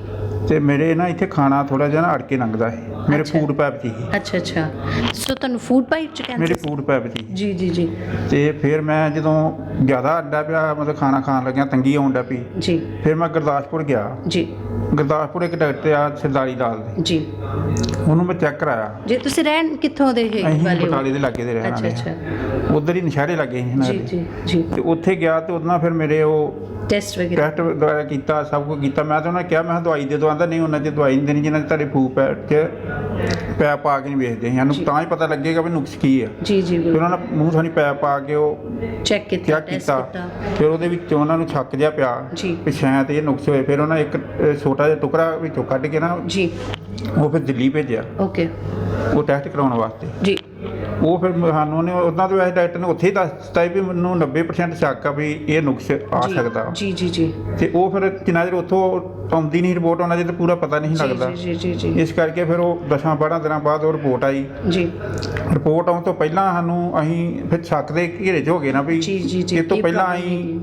Speaker 4: ਤੇ ਮੇਰੇ ਨਾ ਇੱਥੇ ਖਾਣਾ ਥੋੜਾ ਜਿਹਾ ਨਾ ਅੜ ਕੇ ਲੰਘਦਾ ਸੀ। ਮੇਰੇ
Speaker 1: ਅੱਛਾ।
Speaker 4: ਫੂਡ ਪੈਪ 'ਚ
Speaker 1: ਅੱਛਾ ਅੱਛਾ। ਸੋ ਤੁਹਾਨੂੰ ਫੂਡ ਪਾਈਪ ਚ
Speaker 4: ਮੇਰੇ
Speaker 1: ਕੈਂਸਰ
Speaker 4: ਫੂਡ ਪੈਪ 'ਚ
Speaker 1: ਜੀ ਜੀ ਜੀ।
Speaker 4: ਤੇ ਫਿਰ ਮੈਂ ਜਦੋਂ ਜ਼ਿਆਦਾ ਅੱਡਾ ਪਿਆ ਮਤਲਬ ਖਾਣਾ ਖਾਣ ਲੱਗਿਆ ਤੰਗੀ ਆਉਣ ਡਿਆ ਪਈ।
Speaker 1: ਜੀ।
Speaker 4: ਫਿਰ ਮੈਂ ਗੁਰਦਾਸਪੁਰ ਗਿਆ।
Speaker 1: ਜੀ।
Speaker 4: ਗੁਰਦਾਸਪੁਰ ਇੱਕ ਡਾਕਟਰ ਆ ਸਰਦਾਰੀ ਲਾਲ ਦੇ।
Speaker 1: ਜੀ।
Speaker 4: ਉਹਨੂੰ ਮੈਂ ਚੈੱਕ ਕਰਾਇਆ।
Speaker 1: ਜੀ ਤੁਸੀਂ ਰਹਿਣ ਕਿੱਥੋਂ ਦੇ ਹੈ
Speaker 4: ਅਸੀਂ
Speaker 1: ਵਾਲੇ ਹੋ?
Speaker 4: ਬਟਾਲੇ ਦੇ ਲਾਗੇ ਦੇ ਰਹਿਣ
Speaker 1: ਅੱਛਾ
Speaker 4: ਵਾਲੇ
Speaker 1: ਅੱਛਾ।
Speaker 4: ਉਧਰ ਹੀ ਨਸ਼ਹਿਰੇ ਲੱਗੇ ਸੀ
Speaker 1: ਜੀ
Speaker 4: ਦੇ।
Speaker 1: ਜੀ ਜੀ।
Speaker 4: ਤੇ ਉੱਥੇ ਗਿਆ ਤੇ ਉਹਦੇ ਨਾਲ ਫਿਰ ਮੇਰੇ ਉਹ
Speaker 1: ਟੈਸਟ ਵਗੈਰਾ?
Speaker 4: ਟੈਸਟ ਵਗੈਰਾ ਕੀਤਾ ਸਭ ਕੁਝ ਕੀਤਾ। ਮੈਂ ਤਾਂ ਉਹਨਾਂ ਕਿਹਾ ਮੈਂ ਕਿਹਾ ਦਵਾਈ ਦੇ ਦੋ ਆਂਦਾ ਨਹੀਂ ਉਹਨਾਂ ਦੀ ਦਵਾਈ ਨਹੀਂ ਦੇਣੀ ਜਿਨ੍ਹਾਂ ਦੇ ਤੁਹਾਡੇ ਫੂ ਪੈ ਚ ਪੈਪ ਪਾ ਕੇ ਨਹੀਂ ਵੇਚਦੇ ਸਾਨੂੰ। ਤਾਂ ਹੀ ਪਤਾ ਲੱਗੇਗਾ ਵੀ ਨੁਕਸ ਕੀ ਆ।
Speaker 1: ਜੀ ਜੀ
Speaker 4: ਫਿਰ ਉਹਨਾਂ ਨੇ ਮੂੰਹ ਥਾਣੀ ਪੈਪ ਪਾ ਕੇ ਉਹ
Speaker 1: ਚੈੱਕ ਕੀਤਾ ਟੈਸਟ
Speaker 4: ਕੀਤਾ।
Speaker 1: ਕੀਤਾ।
Speaker 4: ਫਿਰ ਉਹਦੇ ਵਿੱਚ ਉਹਨਾਂ ਨੂੰ ਛੱਕ ਜਿਹਾ ਪਿਆ
Speaker 1: ਜੀ।
Speaker 4: ਵੀ ਸ਼ਾਇਦ ਇਹ ਨੁਕਸ ਹੋਏ। ਫਿਰ ਉਹਨਾਂ ਇੱਕ ਅ, ਛੋਟਾ ਜਿਹਾ ਟੁਕੜਾ ਵਿੱਚੋਂ ਕੱਢ ਕੇ ਨਾ
Speaker 1: ਜੀ।
Speaker 4: ਉਹ ਫਿਰ ਦਿੱਲੀ ਭੇਜਿਆ।
Speaker 1: ਓਕੇ
Speaker 4: ਉਹ ਟੈਸਟ ਕਰਾਉਣ ਵਾਸਤੇ।
Speaker 1: ਜੀ।
Speaker 4: ਉਹ ਫਿਰ ਸਾਨੂੰ ਉਹਨੇ ਉਹਨਾਂ ਤੋਂ ਵੈਸੇ ਡਾਕਟਰ ਨੇ ਉੱਥੇ ਹੀ ਦੱਸ ਦਿੱਤਾ ਸੀ ਵੀ ਮੈਨੂੰ 90% ਸ਼ੱਕ ਆ ਵੀ ਇਹ ਨੁਕਸ ਆ
Speaker 1: ਜੀ,
Speaker 4: ਸਕਦਾ।
Speaker 1: ਜੀ ਜੀ ਜੀ।
Speaker 4: ਤੇ ਉਹ ਫਿਰ ਕਿੰਨਾ ਚਿਰ ਉੱਥੋਂ ਆਉਂਦੀ ਨਹੀਂ ਰਿਪੋਰਟ ਉਹਨਾਂ ਦੇ ਤਾਂ ਪੂਰਾ ਪਤਾ ਨਹੀਂ ਲੱਗਦਾ।
Speaker 1: ਜੀ ਜੀ ਜੀ।
Speaker 4: ਇਸ ਕਰਕੇ ਫਿਰ ਉਹ ਦਸਾਂ 12 ਦਿਨਾਂ ਬਾਅਦ ਉਹ ਰਿਪੋਰਟ ਆਈ।
Speaker 1: ਜੀ।
Speaker 4: ਰਿਪੋਰਟ ਆਉਣ ਤੋਂ ਪਹਿਲਾਂ ਸਾਨੂੰ ਅਸੀਂ ਫਿਰ ਸ਼ੱਕ ਦੇ ਘੇਰੇ 'ਚ ਹੋ ਗਏ ਨਾ ਵੀ
Speaker 1: ਜੀ, ਜੀ, ਜੀ,
Speaker 4: ਇਹ ਤੋਂ
Speaker 1: ਕੀ
Speaker 4: ਪਹਿਲਾਂ
Speaker 1: problem
Speaker 4: ਅਸੀਂ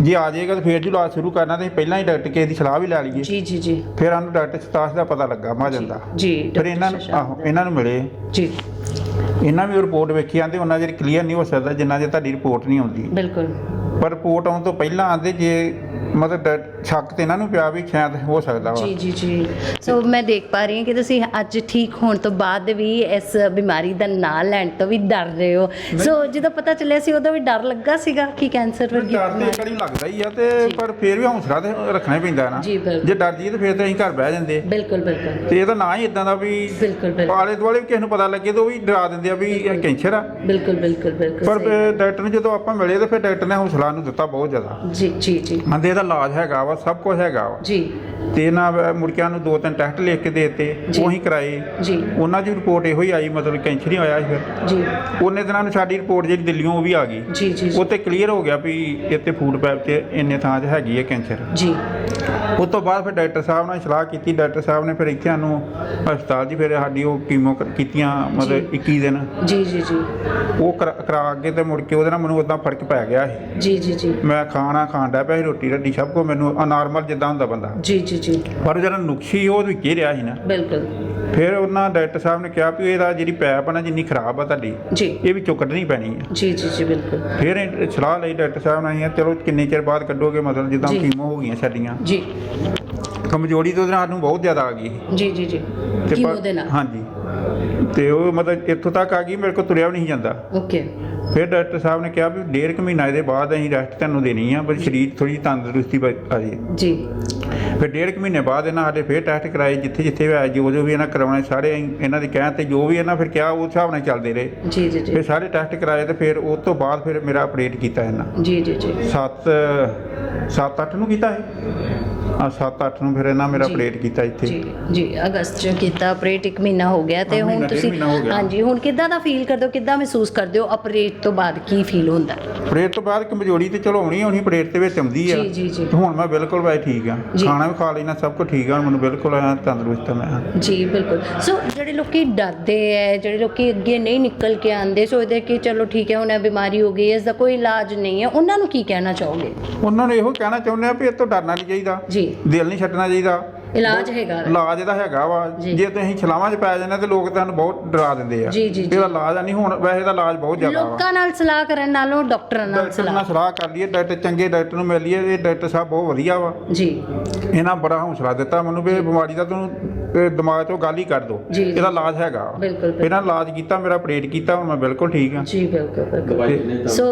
Speaker 4: ਜੇ ਆ ਜਾਏਗਾ ਤਾਂ ਫਿਰ ਜੋ ਇਲਾਜ ਸ਼ੁਰੂ ਕਰਨਾ ਤੇ ਅਸੀਂ ਪਹਿਲਾਂ ਹੀ ਡਾਕਟਰ ਕਿਸੇ ਦੀ ਸਲਾਹ ਵੀ ਲੈ ਲਈਏ।
Speaker 1: ਜੀ ਜੀ ਜੀ।
Speaker 4: ਫਿਰ ਸਾਨੂੰ ਡਾਕਟਰ ਸਤਾਸ਼ ਦਾ ਪਤਾ ਲੱਗਾ ਮਹਾਜਨ ਦਾ।
Speaker 1: ਜੀ
Speaker 4: ਫਿਰ
Speaker 1: ਡਾਕਟਰ
Speaker 4: ਇਹਨਾਂ ਨੂੰ ਆਹੋ ਇਹਨਾਂ ਨੂੰ ਮਿਲੇ।
Speaker 1: ਜੀ।
Speaker 4: ਇਹਨਾਂ ਵੀ ਰਿਪੋਰਟ ਵੇਖੀ ਆਂਦੇ ਉਹਨਾਂ ਜਿਹੜੀ ਕਲੀਅਰ ਨਹੀਂ ਹੋ ਸਕਦਾ ਜਿੰਨਾ ਜੇ ਤੁਹਾਡੀ ਰਿਪੋਰਟ ਨਹੀਂ ਆਉਂਦੀ।
Speaker 1: ਬਿਲਕੁਲ।
Speaker 4: ਪਰ ਰਿਪੋਰਟ ਆਉਣ ਤੋਂ ਪਹਿਲਾਂ ਆਂਦੇ ਜੇ ਮਤਲਬ ਡ- ਸ਼ੱਕ ਤੇ ਇਹਨਾਂ ਨੂੰ ਪਿਆ ਵੀ ਸ਼ਾਇਦ ਹੋ ਸਕਦਾ ਵਾ।
Speaker 1: ਜੀ ਜੀ ਜੀ। ਸੋ ਮੈਂ ਦੇਖ ਪਾ ਰਹੀ ਹਾਂ ਕਿ ਤੁਸੀਂ ਅੱਜ ਠੀਕ ਹੋਣ ਤੋਂ ਬਾਅਦ ਵੀ ਇਸ ਬਿਮਾਰੀ ਦਾ ਨਾਂ ਲੈਣ ਤੋਂ ਵੀ ਡਰ ਰਹੇ ਹੋ। ਸੋ ਜਦੋਂ ਪਤਾ ਚੱਲਿਆ ਸੀ ਉਦੋਂ ਵੀ ਡਰ ਲੱਗਾ ਸੀਗਾ ਕਿ ਕੈਂਸਰ ਵਰਗੀ
Speaker 4: ਡਰ ਤੇ
Speaker 1: ਬਿਮਾਰੀ
Speaker 4: ਕੜੀ ਲੱਗਦਾ ਹੀ ਆ ਤੇ ਪਰ ਫਿਰ ਵੀ ਹੌਸਲਾ ਤੇ ਰੱਖਣਾ ਹੀ ਪੈਂਦਾ ਨਾ।
Speaker 1: ਜੀ, ਬਿਲਕੁਲ।
Speaker 4: ਜੇ ਡਰ ਜੀਏ ਤੇ ਫਿਰ ਤਾਂ ਅਸੀਂ ਘਰ ਬਹਿ ਜਾਂਦੇ।
Speaker 1: ਬਿਲਕੁਲ ਬਿਲਕੁਲ।
Speaker 4: ਤੇ ਇਹਦਾ ਨਾਂ ਹੀ ਇਦਾਂ ਦਾ ਵੀ
Speaker 1: ਬਿਲਕੁਲ ਬਿਲਕੁਲ।
Speaker 4: ਆਲੇ ਦੁਆਲੇ ਵੀ ਕਿਸੇ ਨੂੰ ਪਤਾ ਲੱਗੇ ਤਾਂ ਉਹ ਵੀ ਡਰਾ ਦਿੰਦੇ ਆ ਵੀ ਇਹ ਕੈਂਸਰ ਆ।
Speaker 1: ਬਿਲਕੁਲ ਬਿਲਕੁਲ ਬਿਲਕੁਲ।
Speaker 4: ਪਰ
Speaker 1: ਸਹੀ।
Speaker 4: ਫਿਰ ਡਾਕਟਰ ਨੂੰ ਜਦੋਂ ਆਪਾਂ ਮਿਲੇ ਤਾਂ ਫਿਰ ਡਾਕਟਰ ਨੇ ਹੌਸਲਾ ਨੂੰ ਦਿੱਤਾ ਬਹੁਤ ਜ਼ਿਆਦਾ।
Speaker 1: ਜੀ ਜੀ ਜੀ।
Speaker 4: ਆਂਦੇ ਇਹਦਾ ਇਲਾਜ ਹੈਗਾ ਵਾ ਸਭ ਕੁਝ ਹੈਗਾ ਵਾ।
Speaker 1: ਜੀ।
Speaker 4: ਤੇ ਇਹਨਾਂ ਮੁਰਕਿਆਂ ਨੂੰ ਦੋ ਤਿੰਨ ਟੈਸਟ ਲਿਖ ਕੇ ਦੇਤੇ। ਉਹ ਕਰਾਏ।
Speaker 1: ਜੀ।
Speaker 4: ਉਹਨਾਂ ਦੀ ਰਿਪੋਰਟ ਇਹੋ ਹੀ ਆਈ ਮਤਲਬ ਕੈਂਸਰ ਹੀ ਹੋਇਆ ਸੀ। ਫਿਰ
Speaker 1: ਜੀ।
Speaker 4: ਉਹਨੇ ਦਿਨਾਂ ਨੂੰ ਸਾਡੀ ਰਿਪੋਰਟ ਜਿਹੜੀ ਦਿੱਲੀੋਂ ਉਹ ਵੀ ਆ ਗਈ।
Speaker 1: ਜੀ ਜੀ
Speaker 4: ਉਹ ਤੇ ਕਲੀਅਰ ਹੋ ਗਿਆ ਵੀ ਇੱਥੇ ਫੂਡ ਪੈਪ 'ਚ ਇੰਨੇ ਥਾਂ 'ਚ ਹੈਗੀ ਹੈ ਕੈਂਸਰ
Speaker 1: ਜੀ।
Speaker 4: ਉਸ ਤੋਂ ਬਾਅਦ ਫਿਰ ਡਾਕਟਰ ਸਾਹਿਬ ਨਾਲ ਸਲਾਹ ਕੀਤੀ। ਡਾਕਟਰ ਸਾਹਿਬ ਨੇ ਫਿਰ ਇੱਥੇ ਸਾਨੂੰ ਹਸਪਤਾਲ 'ਚ ਫਿਰ ਸਾਡੀ ਉਹ ਕੀਮੋ ਕੀਤੀਆਂ ਮਤਲਬ 21 ਦਿਨ।
Speaker 1: ਜੀ ਜੀ ਜੀ।
Speaker 4: ਉਹ ਕਰਾ ਕੇ ਤੇ ਮੁੜ ਕੇ ਉਹਦੇ ਨਾਲ ਮੈਨੂੰ ਉਦਾਂ ਫ਼ਰਕ ਪੈ ਗਿਆ ਸੀ।
Speaker 1: ਜੀ ਜੀ ਜੀ।
Speaker 4: ਮੈਂ ਖਾਣਾ ਡਿਆ ਪਿਆ ਰੋਟੀ ਰੱਟੀ ਸਭ ਕੋ ਮੈਨੂੰ ਨਾਰਮਲ ਜਿੱਦਾਂ ਹੁੰਦਾ ਬੰਦਾ।
Speaker 1: ਜੀ ਜੀ ਜੀ।
Speaker 4: ਪਰ ਜਿਹੜਾ ਨੁਕਸੀ ਉਹ ਵਿੱਚ ਹੀ ਰਿਹਾ ਸੀ ਨਾ?
Speaker 1: ਬਿਲਕੁਲ।
Speaker 4: ਫਿਰ ਉਹਨਾਂ ਡਾਕਟਰ ਸਾਹਿਬ ਨੇ ਕਿਹਾ ਵੀ ਇਹਦਾ ਜਿਹੜੀ ਪੈਪ ਆ ਨਾ ਜਿੰਨੀ ਖਰਾਬ ਆ ਤੁਹਾਡੀ
Speaker 1: ਜੀ।
Speaker 4: ਇਹ ਵਿੱਚੋਂ ਕੱਢਣੀ ਪੈਣੀ ਹੈ
Speaker 1: ਜੀ ਜੀ ਜੀ ਬਿਲਕੁਲ।
Speaker 4: ਫਿਰ ਇਹ ਸਲਾਹ ਲਈ ਡਾਕਟਰ ਸਾਹਿਬ ਨੇ ਅਸੀਂ ਚਲੋ ਕਿੰਨੇ ਚਿਰ ਬਾਅਦ ਕੱਢੋਗੇ ਮਤਲਬ ਜਿੱਦਾਂ
Speaker 1: ਜੀ।
Speaker 4: ਕੀਮੋ ਹੋ ਗਈਆਂ ਸਾਡੀਆਂ।
Speaker 1: ਜੀ।
Speaker 4: ਕਮਜ਼ੋਰੀ ਤੋਂ ਸਾਨੂੰ ਬਹੁਤ ਜ਼ਿਆਦਾ ਆ ਗਈ
Speaker 1: ਜੀ ਜੀ ਜੀ।
Speaker 4: ਤੇ
Speaker 1: ਕੀ
Speaker 4: ਪਰ-
Speaker 1: ਉਹਦੇ ਨਾਲ।
Speaker 4: ਹਾਂਜੀ। ਤੇ ਉਹ ਮਤਲਬ ਇੱਥੋਂ ਤੱਕ ਆ ਗਈ ਮੇਰੇ ਕੋਲ ਤੁਰਿਆ ਵੀ ਨਹੀਂ ਜਾਂਦਾ।
Speaker 1: ਓਕੇ।
Speaker 4: ਫਿਰ ਡਾਕਟਰ ਸਾਹਿਬ ਨੇ ਕਿਹਾ ਵੀ ਡੇਢ ਕੁ ਮਹੀਨਾ ਇਹਦੇ ਬਾਅਦ ਅਸੀਂ ਰੈਸਟ ਤੁਹਾਨੂੰ ਦੇਣੀ ਆ ਪਰ ਸਰੀਰ ਥੋੜੀ ਤੰਦਰੁਸਤੀ ਬ- ਆ ਜੇ।
Speaker 1: ਜੀ।
Speaker 4: ਫਿਰ ਡੇਢ ਕੁ ਮਹੀਨੇ ਬਾਅਦ ਇਹਨਾਂ ਸਾਡੇ ਫਿਰ ਟੈਸਟ ਕਰਾਏ ਜਿੱਥੇ ਜਿੱਥੇ ਵੀ ਆਏ ਜੋ ਜੋ ਵੀ ਇਹਨਾਂ ਕਰਾਉਣੇ ਸਾਰੇ ਇਹਨਾਂ ਦੇ ਕਹਿਣ ਤੇ ਜੋ ਵੀ ਇਹਨਾਂ ਫਿਰ ਕਿਹਾ ਉਸ ਹਿਸਾਬ ਨਾਲ ਚੱਲਦੇ ਰਹੇ।
Speaker 1: ਜੀ ਜੀ ਜੀ।
Speaker 4: ਫਿਰ ਸਾਰੇ ਟੈਸਟ ਕਰਾਏ ਤੇ ਫਿਰ ਉਸ ਤੋਂ ਬਾਅਦ ਫਿਰ ਮੇਰਾ ਆਪਰੇਟ ਕੀਤਾ ਇਹਨਾਂ।
Speaker 1: ਜੀ ਜੀ ਜੀ।
Speaker 4: 7 7 8 ਨੂੰ ਕੀਤਾ ਹੈ ਆ 7 8 ਨੂੰ ਫਿਰ ਇਹਨਾਂ ਮੇਰਾ। ਆਪਰੇਟ ਕੀਤਾ ਇੱਥੇ
Speaker 1: ਜੀ ਜੀ ਅਗਸਤ ਚ ਕੀਤਾ ਆਪਰੇਟ ਇੱਕ ਮਹੀਨਾ ਹੋ ਗਿਆ ਤੇ
Speaker 4: ਹਾਂ,
Speaker 1: ਹੁਣ
Speaker 4: ਮਹੀਨਾ, ਡੇਢ
Speaker 1: ਤੁਸੀਂ
Speaker 4: ਮਹੀਨਾ ਹੋ ਗਿਆ।
Speaker 1: ਹਾਂਜੀ ਹੁਣ ਕਿੱਦਾਂ ਦਾ ਫੀਲ ਕਰਦੇ ਹੋ ਕਿੱਦਾਂ ਮਹਿਸੂਸ ਕਰਦੇ ਹੋ ਆਪਰੇਟ ਤੋਂ ਬਾਅਦ ਕੀ ਫੀਲ ਹੁੰਦਾ ਹੈ?
Speaker 4: ਆਪਰੇਟ ਤੋਂ ਬਾਅਦ ਕਮਜ਼ੋਰੀ ਤੇ ਚਲੋ ਆਉਣੀ ਆਉਣੀ ਆਪਰੇਟ ਦੇ ਵਿੱਚ ਆਉਂਦੀ ਆ
Speaker 1: ਜੀ, ਜੀ, ਜੀ।
Speaker 4: ਤੇ ਹੁਣ ਮੈਂ ਬਿਲਕੁਲ ਬਾਈ ਠੀਕ ਆ
Speaker 1: ਜੀ।
Speaker 4: ਖਾਣਾ ਵੀ ਖਾ ਲੈਣਾ ਸਭ ਕੁਝ ਠੀਕ ਆ ਹੁਣ ਮੈਨੂੰ ਬਿਲਕੁਲ ਐਂ ਤੰਦਰੁਸਤ ਆ ਮੈਂ
Speaker 1: ਜੀ ਬਿਲਕੁਲ ਸੋ ਜਿਹੜੇ ਲੋਕੀ ਡਰਦੇ ਐ ਜਿਹੜੇ ਲੋਕੀ ਅੱਗੇ ਨਹੀਂ ਨਿਕਲ ਕੇ ਆਉਂਦੇ ਸੋਚਦੇ ਕਿ ਚਲੋ ਠੀਕ ਹੈ ਹੁਣ ਇਹ ਬਿਮਾਰੀ ਹੋ ਗਈ ਇਸ ਦਾ ਕੋਈ ਇਲਾਜ ਨਹੀਂ ਹੈ ਉਹਨਾਂ ਨੂੰ ਕੀ ਕਹਿਣਾ ਚਾਹੋਗੇ
Speaker 4: ਉਹਨਾਂ ਨੂੰ ਇਹੋ ਕਹਿਣਾ ਚਾਹੁੰਦੇ ਆ ਵੀ ਇਹ ਤੋਂ ਡਰਨਾ ਨਹੀਂ ਚਾਹੀਦਾ
Speaker 1: ਜੀ
Speaker 4: ਦਿਲ ਨਹੀਂ ਛੱਡਣਾ ਚਾਹੀਦਾ।
Speaker 1: ਇਲਾਜ ਹੈਗਾ
Speaker 4: ਇਲਾਜ ਇਹਦਾ ਹੈਗਾ ਵਾ।
Speaker 1: ਜੀ।
Speaker 4: ਜੇ ਤੁਸੀਂ ਛਲਾਵਾਂ 'ਚ ਪੈ ਜਾਂਦੇ ਤੇ ਲੋਕ ਤੁਹਾਨੂੰ ਬਹੁਤ ਡਰਾ ਦਿੰਦੇ ਆ।
Speaker 1: ਜੀ, ਜੀ, ਜੀ।
Speaker 4: ਇਹਦਾ ਇਲਾਜ ਆ ਨਹੀਂ ਹੁਣ ਵੈਸੇ ਇਹਦਾ ਇਲਾਜ ਬਹੁਤ ਜ਼ਿਆਦਾ ਵਾ।
Speaker 1: ਲੋਕਾਂ ਨਾਲ ਸਲਾਹ ਕਰਨ ਨਾਲੋਂ ਡਾਕਟਰਾਂ ਨਾਲ
Speaker 4: ਡਾਕਟਰ ਨਾਲ
Speaker 1: ਸਲਾਹ
Speaker 4: ਕਰ ਲਈਏ ਡਾਕਟਰ ਚੰਗੇ ਡਾਕਟਰ ਨੂੰ ਮਿਲ ਲਈਏ ਇਹ ਡਾਕਟਰ ਸਾਹਿਬ ਬਹੁਤ ਵਧੀਆ ਵਾ।
Speaker 1: ਜੀ।
Speaker 4: ਇਹਨਾਂ ਬੜਾ ਹੌਸਲਾ ਦਿੱਤਾ ਮੈਨੂੰ ਵੀ ਇਹ ਬਿਮਾਰੀ ਦਾ ਤੁਹਾਨੂੰ ਇਹ ਦਿਮਾਗ 'ਚੋਂ ਗੱਲ ਹੀ ਕਰ ਦੋ।
Speaker 1: ਜੀ, ਜੀ।
Speaker 4: ਇਹਦਾ ਇਲਾਜ ਹੈਗਾ
Speaker 1: ਬਿਲਕੁਲ, ਬਿਲਕੁਲ।
Speaker 4: ਇਹਨਾਂ ਇਲਾਜ ਕੀਤਾ ਮੇਰਾ ਆਪਰੇਟ ਕੀਤਾ ਹੁਣ ਮੈਂ ਬਿਲਕੁਲ ਠੀਕ ਹਾਂ
Speaker 1: ਜੀ ਬਿਲਕੁਲ ਬਿਲਕੁਲ। ਸੋ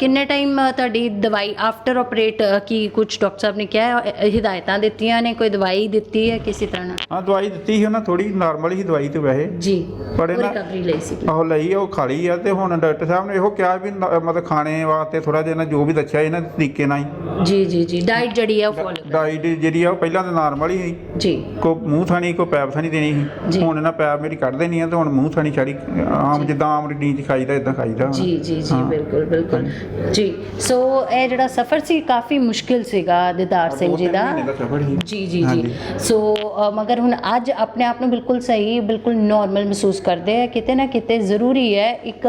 Speaker 1: ਕਿੰਨੇ ਟਾਈਮ ਤੁਹਾਡੀ ਦਵਾਈ ਆਫਟਰ ਆਪਰੇਟ ਕੀ ਕੁਝ ਡਾਕਟਰ ਸਾਹਿਬ ਨੇ ਕਿਹਾ ਹੈ, ਅ, ਹਿਦਾਇਤਾਂ ਦਿੱਤੀਆਂ ਨੇ ਕੋਈ ਦਵਾਈ ਦਿੱਤੀ ਹੈ ਕਿਸੇ ਤਰ੍ਹਾਂ ਨਾਲ?
Speaker 4: ਹਾਂ ਦਵਾਈ ਦਿੱਤੀ ਸੀ ਉਹਨਾਂ ਥੋੜੀ ਨਾਰਮਲ ਹੀ ਦਵਾਈ ਤੇ ਵੈਸੇ।
Speaker 1: ਜੀ
Speaker 4: ਪਰ ਇਹਨਾਂ-
Speaker 1: ਰਿਕਵਰੀ ਲਈ ਸੀ।
Speaker 4: ਆਹੋ ਲਈ ਉਹ ਖਾ ਲਈ ਆ ਤੇ ਹੁਣ ਡਾਕਟਰ ਸਾਹਿਬ ਨੇ ਇਹੋ ਕਿਹਾ ਵੀ ਨ- ਮਤਲਬ ਖਾਣੇ ਵਾਸਤੇ ਥੋੜਾ ਜਿਹਾ ਨਾ ਜੋ ਵੀ ਦੱਸਿਆ ਇਹਨਾਂ ਦੇ ਤਰੀਕੇ ਨਾਲ ਹੀ।
Speaker 1: ਜੀ ਜੀ ਜੀ ਡਾਈਟ ਜਿਹੜੀ ਹੈ ਉਹ ਫੋਲੋ
Speaker 4: ਡਾਈਟ ਜਿਹੜੀ ਆ ਉਹ ਪਹਿਲਾਂ ਤਾਂ ਨਾਰਮਲ ਹੀ ਸੀ।
Speaker 1: ਜੀ।
Speaker 4: ਕੋ ਮੂੰਹ ਥਾਣੀ ਕੋ ਪੈਪ ਥਾਣੀ ਦੇਣੀ
Speaker 1: ਜੀ।
Speaker 4: ਸੀ ਹੁਣ ਇਹਨਾਂ ਪੈਪ ਮੇਰੀ ਕੱਢ ਦੇਣੀ ਆ ਤੇ ਹੁਣ ਮੂੰਹ ਥਾਣੀ ਛਾੜੀ ਆਮ ਜਿੱਦਾਂ ਆਮ ਰੂਟੀਨ ਚ ਖਾਈਦਾ ਇਦਾਂ ਖਾਈਦਾ।
Speaker 1: ਜੀ ਜੀ ਜੀ
Speaker 4: ਹਾਂ।
Speaker 1: ਬਿਲਕੁਲ ਬਿਲਕੁਲ। ਜੀ ਸੋ ਇਹ ਜਿਹੜਾ ਸਫ਼ਰ ਸੀ ਕਾਫੀ ਮੁਸ਼ਕਿਲ ਸੀਗਾ ਦਿਦਾਰ ਸਿੰਘ
Speaker 4: ਦੋ
Speaker 1: ਜੀ
Speaker 4: ਤਿੰਨ
Speaker 1: ਦਾ।
Speaker 4: ਮਹੀਨੇ ਸਫ਼ਰ ਸੀ।
Speaker 1: ਜੀ ਜੀ ਜੀ।
Speaker 4: ਹਾਂਜੀ।
Speaker 1: ਸੋ ਮਗਰ ਹੁਣ ਅੱਜ ਆਪਣੇ ਆਪ ਨੂੰ ਬਿਲਕੁਲ ਸਹੀ, ਬਿਲਕੁਲ ਨਾਰਮਲ ਮਹਿਸੂਸ ਕਰਦੇ ਆ, ਕਿਤੇ ਨਾ ਕਿਤੇ ਜ਼ਰੂਰੀ ਹੈ ਇੱਕ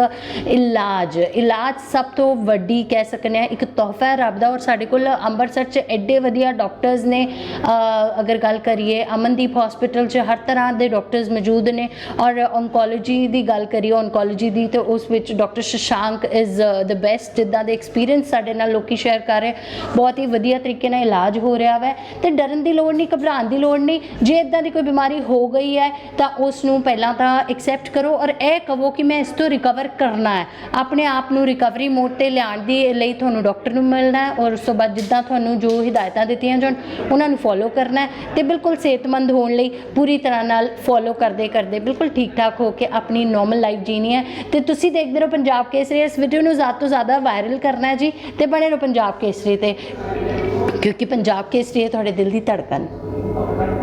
Speaker 1: ਇਲਾਜ। ਇਲਾਜ ਸਭ ਤੋਂ ਵੱਡੀ ਕਹਿ ਸਕਨੇ ਆ, ਇੱਕ ਤੋਹਫਾ ਹੈ ਰੱਬ ਦਾ ਔਰ ਸਾਡੇ ਕੋਲ ਅੰਮ੍ਰਿਤਸਰ 'ਚ ਐਡੇ ਵਧੀਆ ਡਾਕਟਰਸ ਨੇ। ਅਗਰ ਗੱਲ ਕਰੀਏ, ਅਮਨਦੀਪ ਹਸਪੀਟਲ 'ਚ ਹਰ ਤਰ੍ਹਾਂ ਦੇ ਡਾਕਟਰਸ ਮੌਜੂਦ ਨੇ ਔਰ ਓਨਕੋਲੋਜੀ ਦੀ ਗੱਲ ਕਰੀਏ ਓਨਕੋਲੋਜੀ ਦੀ ਤੇ ਉਸ ਵਿੱਚ doctor Shashank is the best ਜਿੱਦਾਂ ਦੇ ਐਕਸਪੀਰੀਅੰਸ ਸਾਡੇ ਨਾਲ ਲੋਕੀ ਸ਼ੇਅਰ ਕਰ ਰਹੇ। ਬਹੁਤ ਹੀ ਵਧੀਆ ਤਰੀਕੇ ਨਾਲ ਇਲਾਜ ਹੋ ਰਿਹਾ ਵੈ। ਤੇ ਡਰਨ ਦੀ ਲੋੜ ਨਹੀਂ ਘਬਰਾਉਣ ਦੀ ਲੋੜ ਨਹੀਂ। ਜੇ ਇਦਾਂ ਦੀ ਕੋਈ ਬਿਮਾਰੀ ਹੋ ਗਈ ਹੈ, ਤਾਂ ਉਸ ਨੂੰ ਪਹਿਲਾਂ ਤਾਂ ਐਕਸੈਪਟ ਕਰੋ ਔਰ ਇਹ ਕਹੋ ਕਿ ਮੈਂ ਇਸ ਤੋਂ ਰਿਕਵਰ ਕਰਨਾ ਹੈ। ਆਪਣੇ ਆਪ ਨੂੰ ਰਿਕਵਰੀ ਮੋਡ ਤੇ ਲਿਆਉਣ ਦੀ ਲਈ ਤੁਹਾਨੂੰ ਡਾਕਟਰ ਨੂੰ ਮਿਲਣਾ ਹੈ ਔਰ ਉਸ ਤੋਂ ਬਾਅਦ ਜਿੱਦਾਂ ਤੁਹਾਨੂੰ ਜੋ ਹਿਦਾਇਤਾਂ ਦਿੱਤੀਆਂ ਜਾਣ, ਉਹਨਾਂ ਨੂੰ ਫੋਲੋ ਕਰਨਾ ਹੈ ਤੇ ਬਿਲਕੁਲ ਸਿਹਤਮੰਦ ਹੋਣ ਲਈ ਪੂਰੀ ਤਰ੍ਹਾਂ ਨਾਲ ਫੋਲੋ ਕਰਦੇ ਕਰਦੇ ਬਿਲਕੁਲ ਠੀਕ ਠਾਕ ਹੋ ਕੇ ਆਪਣੀ ਨਾਰਮਲ ਲਾਈਫ ਜੀਣੀ ਹੈ। ਤੇ ਤੁਸੀਂ ਦੇਖਦੇ ਰਹੋ ਪੰਜਾਬ ਕੇਸਰੀ, ਇਸ ਵੀਡੀਓ ਨੂੰ ਜ਼ਿਆਦਾ ਤੋਂ ਜ਼ਿਆਦਾ ਵਾਇਰਲ ਕਰਨਾ ਹੈ ਜੀ ਤੇ ਬਣੇ ਰਹੋ ਪੰਜਾਬ ਕੇਸਰੀ ਤੇ, ਕਿਉਂਕਿ ਪੰਜਾਬ ਕੇਸਰੀ ਹੈ ਤੁਹਾਡੇ ਦਿਲ ਦੀ ਧੜਕਨ। Thank you.